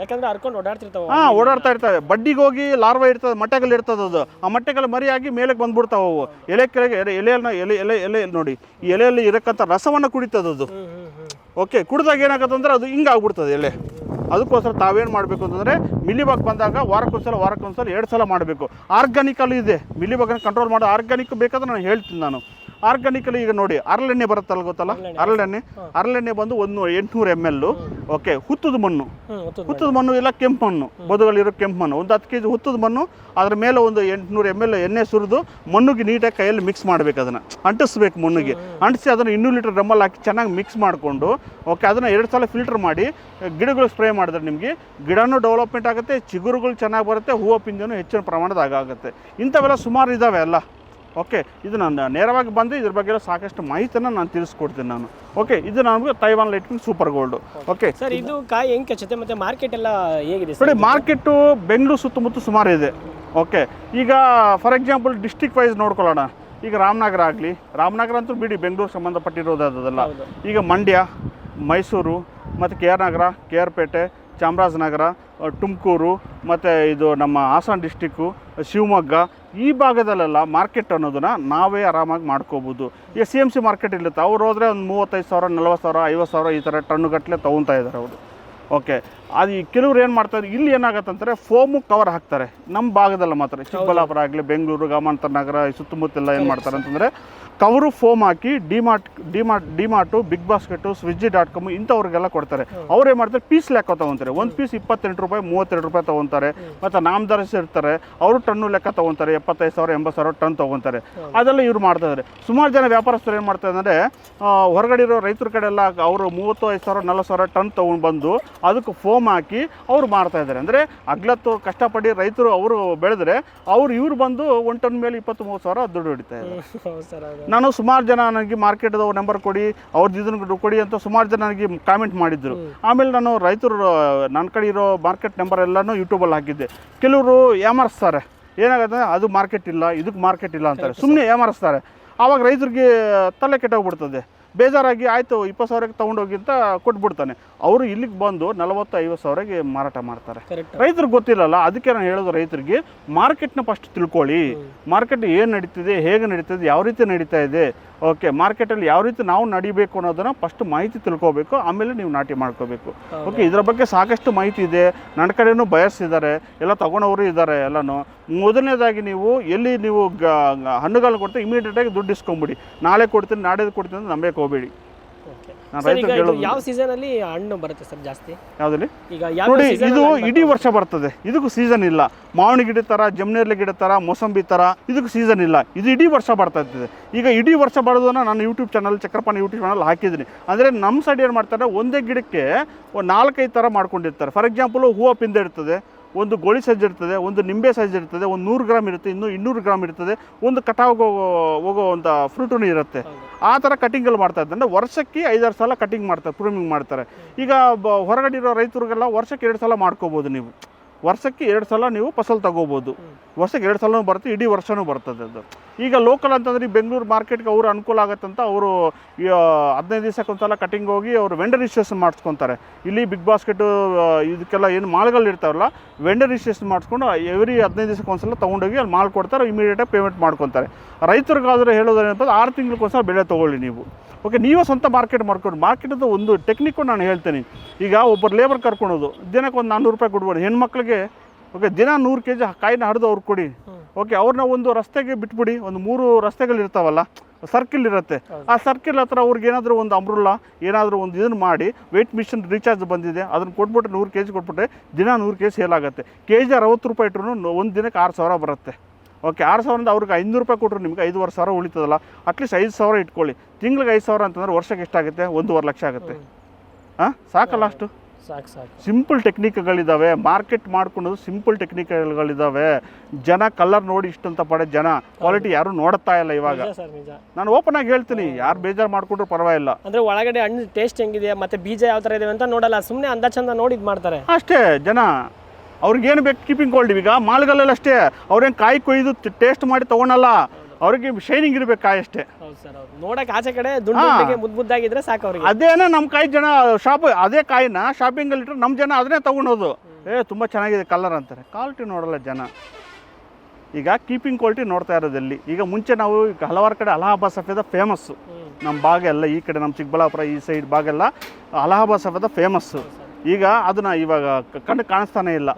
ಯಾಕಂದ್ರೆ ಹರ್ಕೊಂಡು ಓಡಾಡ್ತಿರ್ತಾವ ಹಾಂ ಓಡಾಡ್ತಾ ಇರ್ತವೆ ಬಡ್ಡಿಗೆ ಹೋಗಿ ಲಾರ್ವ ಇರ್ತದೆ ಮೊಟ್ಟೆಗಳು ಇರ್ತದ ಅದು. ಆ ಮೊಟ್ಟೆಗಳು ಮರಿಯಾಗಿ ಮೇಲೆ ಬಂದ್ಬಿಡ್ತಾವೆ ಅವು. ಎಲೆ ಕೆಳಗೆ ಎಲೆ ಎಲೆಯನ್ನ ಎಲೆ ಎಲೆ ಎಲೆ ನೋಡಿ. ಈ ಎಲೆಯಲ್ಲಿ ಇರಕ್ಕಂಥ ರಸವನ್ನು ಕುಡಿತದದು ಓಕೆ ಕುಡಿದಾಗ ಏನಾಗುತ್ತೆ ಅಂದ್ರೆ ಅದು ಹಿಂಗೆ ಆಗ್ಬಿಡ್ತದೆ ಎಲೆ. ಅದಕ್ಕೋಸ್ಕರ ತಾವೇನು ಮಾಡಬೇಕು ಅಂತಂದರೆ ಮಿಲಿಬಗ್ ಬಂದಾಗ ವಾರಕ್ಕೊಂದ್ಸಲ ವಾರಕ್ಕೊಂದ್ಸಲ ಎರಡು ಸಲ ಮಾಡಬೇಕು. ಆರ್ಗಾನಿಕಲ್ಲಿ ಇದೆ. ಮಿಲಿಬಗ್ನ ಕಂಟ್ರೋಲ್ ಮಾಡೋ ಆರ್ಗಾನಿಕ್ ಬೇಕಾದ್ರೆ ನಾನು ಹೇಳ್ತೀನಿ ನಾನು. ಆರ್ಗಾನಿಕಲ್ಲಿ ಈಗ ನೋಡಿ ಅರಳೆಣ್ಣೆ ಬರುತ್ತಲ್ಲ ಗೊತ್ತಲ್ಲ? ಅರಳೆಣ್ಣೆ ಅರಳೆಣ್ಣೆ. ಬಂದು ಒಂದು ಎಂಟುನೂರು ಎಂ ಎಲ್ ಓಕೆ ಹುತ್ತದ ಮಣ್ಣು. ಹುತ್ತದ ಮಣ್ಣು. ಇಲ್ಲ ಕೆಂಪು ಮಣ್ಣು. ಬದುಗಳಿರೋ ಕೆಂಪು ಮಣ್ಣು. ಒಂದು ಹತ್ತು ಕೆ ಜಿ ಹುತ್ತದ ಮಣ್ಣು ಅದ್ರ ಮೇಲೆ ಒಂದು ಎಂಟುನೂರು ಎಂ ಎಲ್ ಎಣ್ಣೆ ಸುರಿದು ಮಣ್ಣುಗೆ ನೀಟಾಗಿ ಕೈಯಲ್ಲಿ ಮಿಕ್ಸ್ ಮಾಡಬೇಕು ಅದನ್ನು. ಅಂಟಿಸ್ಬೇಕು ಮಣ್ಣುಗೆ. ಅಂಟಿಸಿ ಅದನ್ನು ಇನ್ನೂರು ಲೀಟರ್ ಡ್ರಮ್ಮಲ್ಲಿ ಹಾಕಿ ಚೆನ್ನಾಗಿ ಮಿಕ್ಸ್ ಮಾಡಿಕೊಂಡು ಓಕೆ ಅದನ್ನು ಎರಡು ಸಲ ಫಿಲ್ಟರ್ ಮಾಡಿ ಗಿಡಗಳು ಸ್ಪ್ರೇ ಮಾಡಿದ್ರೆ ನಿಮಗೆ ಗಿಡನೂ ಡೆವಲಪ್ಮೆಂಟ್ ಆಗುತ್ತೆ ಚಿಗುರುಗಳು ಚೆನ್ನಾಗಿ ಬರುತ್ತೆ ಹೂವು ಪಿಂಜನು ಹೆಚ್ಚಿನ ಪ್ರಮಾಣದಾಗ ಆಗುತ್ತೆ. ಇಂಥವೆಲ್ಲ ಸುಮಾರು ಇದ್ದಾವೆ ಎಲ್ಲ ಓಕೆ ಇದು ನಾನು ನೇರವಾಗಿ ಬಂದು ಇದ್ರ ಬಗ್ಗೆ ಸಾಕಷ್ಟು ಮಾಹಿತಿಯನ್ನು ನಾನು ತಿಳಿಸ್ಕೊಡ್ತೀನಿ ನಾನು. ಓಕೆ ಇದು ನಮಗೆ Taiwan lighting super gold okay sir ಇದು ಕಾಯಿ ಹೆಂಗೆ ಕಚ್ಚುತ್ತೆ ಮತ್ತೆ ಮಾರ್ಕೆಟ್ ಎಲ್ಲ ಹೇಗಿದೆ ನೋಡಿ ಮಾರ್ಕೆಟು ಬೆಂಗಳೂರು ಸುತ್ತಮುತ್ತ ಸುಮಾರು ಇದೆ. ಓಕೆ ಈಗ ಫಾರ್ ಎಕ್ಸಾಂಪಲ್ ಡಿಸ್ಟಿಕ್ ವೈಸ್ ನೋಡ್ಕೊಳ್ಳೋಣ. ಈಗ ರಾಮನಗರ ಆಗಲಿ ರಾಮನಗರ ಅಂತೂ ಬಿಡಿ ಬೆಂಗಳೂರು ಸಂಬಂಧಪಟ್ಟಿರೋದು ಅದಲ್ಲ. ಈಗ ಮಂಡ್ಯ ಮೈಸೂರು ಮತ್ತು K R Nagar K R Pete Chamarajanagar Tumakuru ಮತ್ತು ಇದು ನಮ್ಮ ಹಾಸನ ಡಿಸ್ಟಿಕ್ಕು ಶಿವಮೊಗ್ಗ ಈ ಭಾಗದಲ್ಲೆಲ್ಲ ಮಾರ್ಕೆಟ್ ಅನ್ನೋದನ್ನ ನಾವೇ ಆರಾಮಾಗಿ ಮಾಡ್ಕೋಬೋದು. ಈಗ ಸಿ ಎಂ ಸಿ ಮಾರ್ಕೆಟ್ ಇರುತ್ತೆ ಅವ್ರು ಹೋದರೆ ಒಂದು ಮೂವತ್ತೈದು ಸಾವಿರ ನಲ್ವತ್ತು ಸಾವಿರ ಐವತ್ತು ಸಾವಿರ ಈ ಥರ ಟನ್ನುಗಟ್ಟಲೆ ತೊಗೊತಾ ಇದ್ದಾರೆ ಅವರು. ಓಕೆ ಅದು ಈ ಕೆಲವ್ರು ಏನು ಮಾಡ್ತಾರೆ ಇಲ್ಲಿ ಏನಾಗುತ್ತೆ ಅಂತಾರೆ ಫೋಮು ಕವರ್ ಹಾಕ್ತಾರೆ. ನಮ್ಮ ಭಾಗದಲ್ಲಿ ಮಾತ್ರ ಚಿಕ್ಕಬಳ್ಳಾಪುರ ಆಗಲಿ ಬೆಂಗಳೂರು ಗ್ರಾಮಾಂತರ ನಗರ ಸುತ್ತಮುತ್ತೆಲ್ಲ ಏನು ಮಾಡ್ತಾರೆ ಅಂತಂದರೆ ಕವರು ಫೋಮ್ ಹಾಕಿ ಡಿಮಾರ್ಟ್ ಡಿಮಾರ್ಟ್ ಡಿಮಾರ್ಟು ಬಿಗ್ ಬಾಸ್ಕೆಟು ಸ್ವಿಜ್ಜಿ ಡಾಟ್ ಕಾಮು ಇಂಥವ್ರಿಗೆಲ್ಲ ಕೊಡ್ತಾರೆ. ಅವ್ರೇನು ಏನು ಮಾಡ್ತಾರೆ? ಪೀಸ್ ಲೆಕ್ಕ ತೊಗೊತಾರೆ. ಒಂದು ಪೀಸ್ ಇಪ್ಪತ್ತೆಂಟು ರೂಪಾಯಿ ಮೂವತ್ತೆರಡು ರೂಪಾಯಿ ತೊಗೊತಾರೆ. ಮತ್ತು ನಾಮದಾರಸ್ ಇರ್ತಾರೆ. ಅವರು ಟನ್ನು ಲೆಕ್ಕ ತೊಗೊತಾರೆ. ಎಪ್ಪತ್ತೈದು ಸಾವಿರ ಎಂಬತ್ತು ಸಾವಿರ ಟನ್ ತೊಗೊತಾರೆ. ಅದೆಲ್ಲ ಇವ್ರು ಮಾಡ್ತಾ ಇದ್ದಾರೆ ಸುಮಾರು ಜನ ವ್ಯಾಪಾರಸ್ಥರು ಏನು ಮಾಡ್ತಾರೆ ಅಂದರೆ ಹೊರಗಡೆ ಇರೋ ರೈತರ ಕಡೆ ಎಲ್ಲ ಅವರು ಮೂವತ್ತು ಐದು ಸಾವಿರ ನಲ್ವತ್ತು ಸಾವಿರ ಟನ್ ತೊಗೊಂಡು ಬಂದು ಅದಕ್ಕೆ ಫೋಮ್ ಹಾಕಿ ಅವ್ರು ಮಾರ್ತಾ ಇದ್ದಾರೆ ಅಂದರೆ ಅಗ್ಲತ್ತು ಕಷ್ಟಪಡಿ ರೈತರು ಅವರು ಬೆಳೆದ್ರೆ ಅವ್ರು ಇವ್ರು ಬಂದು ಒಂದು ಟನ್ ಮೇಲೆ ಇಪ್ಪತ್ತು ಮೂವತ್ತು ಸಾವಿರ ದುಡ್ಡು ಹಿಡಿತಾ ಇದ್ದಾರೆ ನಾನು ಸುಮಾರು ಜನ ನನಗೆ ಮಾರ್ಕೆಟ್ದು ನಂಬರ್ ಕೊಡಿ ಅವ್ರದ್ದು ಇದನ್ನು ಕೊಡಿ ಅಂತ ಸುಮಾರು ಜನ ನನಗೆ ಕಾಮೆಂಟ್ ಮಾಡಿದ್ರು. ಆಮೇಲೆ ನಾನು ರೈತರು ನನ್ನ ಕಡೆ ಇರೋ ಮಾರ್ಕೆಟ್ ನಂಬರ್ ಎಲ್ಲನೂ ಯೂಟ್ಯೂಬಲ್ಲಿ ಹಾಕಿದ್ದೆ. ಕೆಲವರು ಏಮಾರಿಸ್ತಾರೆ. ಏನಾಗುತ್ತೆ ಅದು ಮಾರ್ಕೆಟ್ ಇಲ್ಲ ಇದಕ್ಕೆ ಮಾರ್ಕೆಟ್ ಇಲ್ಲ ಅಂತಾರೆ. ಸುಮ್ಮನೆ ಏಮಾರಿಸ್ತಾರೆ. ಆವಾಗ ರೈತರಿಗೆ ತಲೆ ಕೆಟ್ಟೋಗ್ಬಿಡ್ತದೆ. ಬೇಜಾರಾಗಿ ಆಯಿತು ಇಪ್ಪತ್ತು ಸಾವಿರಕ್ಕೆ ತೊಗೊಂಡೋಗಿ ಅಂತ ಕೊಟ್ಬಿಡ್ತಾನೆ. ಅವರು ಇಲ್ಲಿಗೆ ಬಂದು ನಲವತ್ತು ಐವತ್ತು ಸಾವಿರಕ್ಕೆ ಮಾರಾಟ ಮಾಡ್ತಾರೆ. ರೈತರಿಗೆ ಗೊತ್ತಿಲ್ಲಲ್ಲ ಅದಕ್ಕೆ ನಾನು ಹೇಳೋದು ರೈತರಿಗೆ ಮಾರ್ಕೆಟ್ನ ಫಸ್ಟ್ ತಿಳ್ಕೊಳ್ಳಿ. ಮಾರ್ಕೆಟ್ ಏನು ನಡೀತಿದೆ ಹೇಗೆ ನಡೀತಿದೆ ಯಾವ ರೀತಿ ನಡೀತಾ ಇದೆ ಓಕೆ ಮಾರ್ಕೆಟಲ್ಲಿ ಯಾವ ರೀತಿ ನಾವು ನಡಿಬೇಕು ಅನ್ನೋದನ್ನ ಫಸ್ಟ್ ಮಾಹಿತಿ ತಿಳ್ಕೊಬೇಕು ಆಮೇಲೆ ನೀವು ನಾಟಿ ಮಾಡ್ಕೋಬೇಕು. ಓಕೆ ಇದರ ಬಗ್ಗೆ ಸಾಕಷ್ಟು ಮಾಹಿತಿ ಇದೆ. ನನ್ನ ಕಡೆಯೂ ಬಯರ್ಸ್ ಇದ್ದಾರೆ ಎಲ್ಲ ತಗೊಂಡವರು ಇದ್ದಾರೆ ಎಲ್ಲನೂ. ಮೊದಲನೇದಾಗಿ ನೀವು ಎಲ್ಲಿ ನೀವು ಹಣ್ಣುಗಳು ಕೊಡ್ತೀವಿ ಇಮಿಡಿಯೇಟಾಗಿ ದುಡ್ಡು ಇಸ್ಕೊಂಬಿಡಿ. ನಾಳೆ ಕೊಡ್ತೀನಿ ನಾಡಿದ್ದು ಕೊಡ್ತೀನಿ ಅಂತ ನಂಬೇಕು ಹೋಗಬೇಡಿ ನಾನು ಸರ್ ಈಗ ಇದು ಯಾವ ಸೀಸನ್ ಅಲ್ಲಿ ಹಣ್ಣು ಬರುತ್ತೆ ಸರ್ ಜಾಸ್ತಿ? ಯಾವುದಲ್ಲಿ ಈಗ ಯಾವ ನೋಡಿ ಇದು ಇಡೀ ವರ್ಷ ಬರ್ತದೆ. ಇದಕ್ಕೂ ಸೀಸನ್ ಇಲ್ಲ. ಮಾವಿನ ಗಿಡ ತರ ಜಮ್ನೇರ್ಲೆ ಗಿಡ ತರ ಮೋಸಂಬಿ ತರ ಇದಕ್ಕೂ ಸೀಸನ್ ಇಲ್ಲ. ಇದು ಇಡೀ ವರ್ಷ ಬರ್ತಾ ಇರ್ತದೆ. ಈಗ ಇಡೀ ವರ್ಷ ಬರೋದನ್ನ ನಾನು ಯೂಟ್ಯೂಬ್ ಚಾನಲ್ ಚಕ್ರಪ್ಪನ ಯೂಟ್ಯೂಬ್ ಚಾನಲ್ ಹಾಕಿದ್ದೀನಿ. ಅಂದ್ರೆ ನಮ್ಮ ಸೈಡ್ ಏನು ಮಾಡ್ತಾರೆ ಒಂದೇ ಗಿಡಕ್ಕೆ ಒಂದು ನಾಲ್ಕೈದು ಥರ ಮಾಡ್ಕೊಂಡಿರ್ತಾರೆ. ಫಾರ್ ಎಕ್ಸಾಂಪಲ್ ಹೂವು ಪಿಂದ ಇರ್ತದೆ. ಒಂದು ಗೋಳಿ ಸೈಜ್ ಇರ್ತದೆ ಒಂದು ನಿಂಬೆ ಸೈಜ್ ಇರ್ತದೆ ಒಂದು ನೂರು ಗ್ರಾಮ್ ಇರುತ್ತೆ ಇನ್ನು ಇನ್ನೂರು ಗ್ರಾಮ್ ಇರ್ತದೆ ಒಂದು ಕಟಾವ್ಗೆ ಹೋಗೋ ಹೋಗೋ ಒಂದು ಫ್ರೂಟೂ ಇರುತ್ತೆ. ಆ ಥರ ಕಟಿಂಗಲ್ಲಿ ಮಾಡ್ತಾ ಇದ್ದಂದ್ರೆ ವರ್ಷಕ್ಕೆ ಐದಾರು ಸಲ ಕಟಿಂಗ್ ಮಾಡ್ತಾರೆ ಪ್ರೂಮಿಂಗ್ ಮಾಡ್ತಾರೆ. ಈಗ ಬ ಹೊರಗಡೆ ಇರೋ ರೈತರಿಗೆಲ್ಲ ವರ್ಷಕ್ಕೆ ಎರಡು ಸಲ ಮಾಡ್ಕೋಬೋದು ನೀವು. ವರ್ಷಕ್ಕೆ ಎರಡು ಸಲ ನೀವು ಫಸಲು ತಗೋಬೋದು. ವರ್ಷಕ್ಕೆ ಎರಡು ಸಲನೂ ಬರುತ್ತೆ ಇಡೀ ವರ್ಷವೂ ಬರ್ತದೆ ಅದು. ಈಗ ಲೋಕಲ್ ಅಂತಂದ್ರೆ ಈ ಬೆಂಗಳೂರು ಮಾರ್ಕೆಟ್ಗೆ ಅವರು ಅನುಕೂಲ ಆಗುತ್ತಂತ ಅವರು ಹದಿನೈದು ದಿವಸಕ್ಕೊಂದ್ಸಲ ಕಟಿಂಗ್ ಹೋಗಿ ಅವರು ವೆಂಡರ್ ರಿಜಿಸ್ಟ್ರೇಷನ್ ಮಾಡಿಸ್ಕೊತಾರೆ. ಇಲ್ಲಿ ಬಿಗ್ ಬಾಸ್ಕೆಟು ಇದಕ್ಕೆಲ್ಲ ಏನು ಮಾಲ್ಗಳು ಇರ್ತಾವಲ್ಲ ವೆಂಡರ್ ರಿಜಿಸ್ಟ್ರೇಷನ್ ಮಾಡಿಸ್ಕೊಂಡು ಎವ್ರಿ ಹದಿನೈದು ದಿವಸಕ್ಕೆ ಒಂದ್ಸಲ ತೊಗೊಂಡೋಗಿ ಅಲ್ಲಿ ಮಾಲ್ ಕೊಡ್ತಾರೆ ಇಮಿಡಿಯೇಟಾಗಿ ಪೇಮೆಂಟ್ ಮಾಡ್ಕೊತಾರೆ. ರೈತರಿಗಾದರೆ ಹೇಳೋದೇನಪ್ಪ ಆರು ತಿಂಗಳಿಗೊಂದ್ಸಲ ಬೆಳೆ ತೊಗೊಳ್ಳಿ ನೀವು. ಓಕೆ ನೀವೇ ಸ್ವಂತ ಮಾರ್ಕೆಟ್ ಮಾಡ್ಕೊಂಡು ಮಾರ್ಕೆಟದ ಒಂದು ಟೆಕ್ನಿಕ್ಕು ನಾನು ಹೇಳ್ತೀನಿ. ಈಗ ಒಬ್ಬರು ಲೇಬರ್ ಕರ್ಕೊಳೋದು ದಿನಕ್ಕೆ ಒಂದು ನಾನ್ನೂರು ರೂಪಾಯಿ ಕೊಡ್ಬೋದು. ಹೆಣ್ಮಕ್ಳಿಗೆ ಓಕೆ ದಿನ ನೂರು ಕೆ ಜಿ ಕಾಯಿನ ಹರಿದು ಅವ್ರು ಕೊಡಿ. ಓಕೆ ಅವ್ರನ್ನ ಒಂದು ರಸ್ತೆಗೆ ಬಿಟ್ಬಿಡಿ. ಒಂದು ಮೂರು ರಸ್ತೆಗಳು ಇರ್ತಾವಲ್ಲ ಸರ್ಕಿಲ್ ಇರುತ್ತೆ. ಆ ಸರ್ಕಿಲ್ ಹತ್ರ ಅವ್ರಿಗೆ ಏನಾದರೂ ಒಂದು ಅಮೃಲ್ಲ ಏನಾದರೂ ಒಂದು ಇದನ್ನು ಮಾಡಿ ವೆಯ್ಟ್ ಮಿಷನ್ ರೀಚಾರ್ಜ್ ಬಂದಿದೆ ಅದನ್ನು ಕೊಟ್ಬಿಟ್ಟು ನೂರು ಕೆ ಜಿ ಕೊಟ್ಬಿಟ್ರೆ ದಿನ ನೂರು ಕೆ ಜಿ ಸೇಲ್ ಆಗುತ್ತೆ. ಕೆ ಜಿ ಅರವತ್ತು ರೂಪಾಯಿ ಇಟ್ರು ಒಂದು ದಿನಕ್ಕೆ ಆರು ಸಾವಿರ ಬರುತ್ತೆ. ಓಕೆ ಆರು ಸಾವಿರದಿಂದ ಅವ್ರಿಗೆ ಐನೂರು ರೂಪಾಯಿ ಕೊಟ್ಟರು ನಿಮ್ಗೆ ಐದುವರೆ ಸಾವಿರ ಉಳಿತದಲ್ಲ ಅಟ್ಲೀಸ್ಟ್ ಐದು ಸಾವಿರ ಇಟ್ಕೊಳ್ಳಿ. ತಿಂಗ್ಳಿಗೆ ಐದು ಸಾವಿರ ಅಂತಂದ್ರೆ ವರ್ಷಕ್ಕೆ ಎಷ್ಟಾಗುತ್ತೆ? ಒಂದೂವರೆ ಲಕ್ಷ ಆಗುತ್ತೆ. ಹಾಂ? ಸಾಕಲ್ಲ ಅಷ್ಟು? ಸಾಕು ಸಾಕು. ಸಿಂಪಲ್ ಟೆಕ್ನಿಕ್ಗಳಿದ್ದಾವೆ ಮಾರ್ಕೆಟ್ ಮಾಡ್ಕೊಳೋದು ಸಿಂಪಲ್ ಟೆಕ್ನಿಕ್ಗಳಿದ್ದಾವೆ ಜನ ಕಲರ್ ನೋಡಿ ಇಷ್ಟಂತ ಪಡೆ ಜನ. ಕ್ವಾಲಿಟಿ ಯಾರು ನೋಡ್ತಾ ಇಲ್ಲ ಇವಾಗ. ಸರ್ ನಿಜ. ನಾನು ಓಪನ್ ಆಗಿ ಹೇಳ್ತೀನಿ. ಯಾರು ಬೇಜಾರು ಮಾಡ್ಕೊಂಡ್ರು ಪರವಾಗಿಲ್ಲ. ಅಂದ್ರೆ ಒಳಗಡೆ ಹಣ್ಣು ಟೇಸ್ಟ್ ಹೆಂಗಿದೆ ಮತ್ತೆ ಬೀಜ ಯಾವ ತರ ಇದೆ ಅಂತ ನೋಡಲ್ಲ. ಸುಮ್ಮನೆ ಅಂದ ಚಂದ ನೋಡಿ ಇದು ಮಾಡ್ತಾರೆ. ಅಷ್ಟೇ ಜನ. ಅವ್ರಿಗೇನು ಬೇಕು? ಕೀಪಿಂಗ್ ಕೋಲ್ಡ್ ಈಗ. ಮಾಲ್ಗಲ್ಲೆಲ್ಲ ಅಷ್ಟೇ. ಅವ್ರೇನು ಕಾಯಿ ಕೊಯ್ದು ಟೇಸ್ಟ್ ಮಾಡಿ ತೊಗೊಳಲ್ಲ. ಅವ್ರಿಗೆ ಶೈನಿಂಗ್ ಇರಬೇಕು ಕಾಯಿ ಅಷ್ಟೇ. ಹೌದು ಸರ್ ಹೌದು. ನೋಡಕ್ ಆಚೆ ಕಡೆ ಮುದ್ದು ಮುದ್ದಾಗಿದ್ರೆ ಸಾಕು ಅವ್ರಿಗೆ. ಅದೇನ ನಮ್ಮ ಕಾಯಿ ಜನ ಶಾಪ್ ಅದೇ ಕಾಯಿನ ಶಾಪಿಂಗಲ್ಲಿ ಇಟ್ಟರೆ ನಮ್ಮ ಜನ ಅದನ್ನೇ ತಗೊಂಡೋದು. ಏ ತುಂಬ ಚೆನ್ನಾಗಿದೆ ಕಲರ್ ಅಂತಾರೆ. ಕ್ವಾಲಿಟಿ ನೋಡಲ್ಲ ಜನ. ಈಗ ಕೀಪಿಂಗ್ ಕ್ವಾಲಿಟಿ ನೋಡ್ತಾ ಇರೋದಲ್ಲಿ. ಈಗ ಮುಂಚೆ ನಾವು ಈಗ ಹಲವಾರು ಕಡೆ ಅಲಹಾಬಾದ್ ಸಫೇದ ಫೇಮಸ್ಸು ನಮ್ಮ ಭಾಗ ಎಲ್ಲ ಈ ಕಡೆ ನಮ್ಮ ಚಿಕ್ಕಬಳ್ಳಾಪುರ ಈ ಸೈಡ್ ಭಾಗ ಎಲ್ಲ ಅಲಹಾಬಾದ್ ಸಫೇದ ಫೇಮಸ್ಸು ಈಗ ಅದನ್ನ ಇವಾಗ ಕ- ಕಣ್ಣು ಕಾಣಿಸ್ತಾನೆ ಇಲ್ಲ.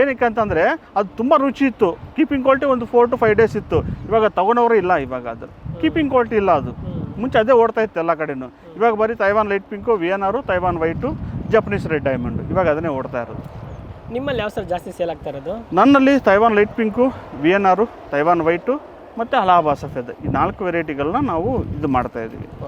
ಏನಕ್ಕೆ ಅಂತಂದರೆ ಅದು ತುಂಬ ರುಚಿ ಇತ್ತು. ಕೀಪಿಂಗ್ ಕ್ವಾಲಿಟಿ ಒಂದು ಫೋರ್ ಟು ಫೈವ್ ಡೇಸ್ ಇತ್ತು. ಇವಾಗ ತಗೊಂಡವರು ಇಲ್ಲ ಇವಾಗ ಅದು. ಕೀಪಿಂಗ್ ಕ್ವಾಲಿಟಿ ಇಲ್ಲ ಅದು. ಮುಂಚೆ ಅದೇ ಓಡ್ತಾ ಇತ್ತು ಎಲ್ಲ ಕಡೆನೂ. ಇವಾಗ ಬರೀ Taiwan light pink V N R Taiwan white Japanese red diamond ಇವಾಗ ಅದನ್ನೇ ಓಡ್ತಾ ಇರೋದು. ನಿಮ್ಮಲ್ಲಿ ಯಾವ ಸರ್ ಜಾಸ್ತಿ ಸೇಲ್ ಆಗ್ತಾ ಇರೋದು? ನನ್ನಲ್ಲಿ Taiwan light pink V N R Taiwan white ಮತ್ತು ಹಲಾಬಾ ಸಫೇದ್ ಈ ನಾಲ್ಕು ವೆರೈಟಿಗಳನ್ನ ನಾವು ಇದು ಮಾಡ್ತಾ ಇದ್ದೀವಿ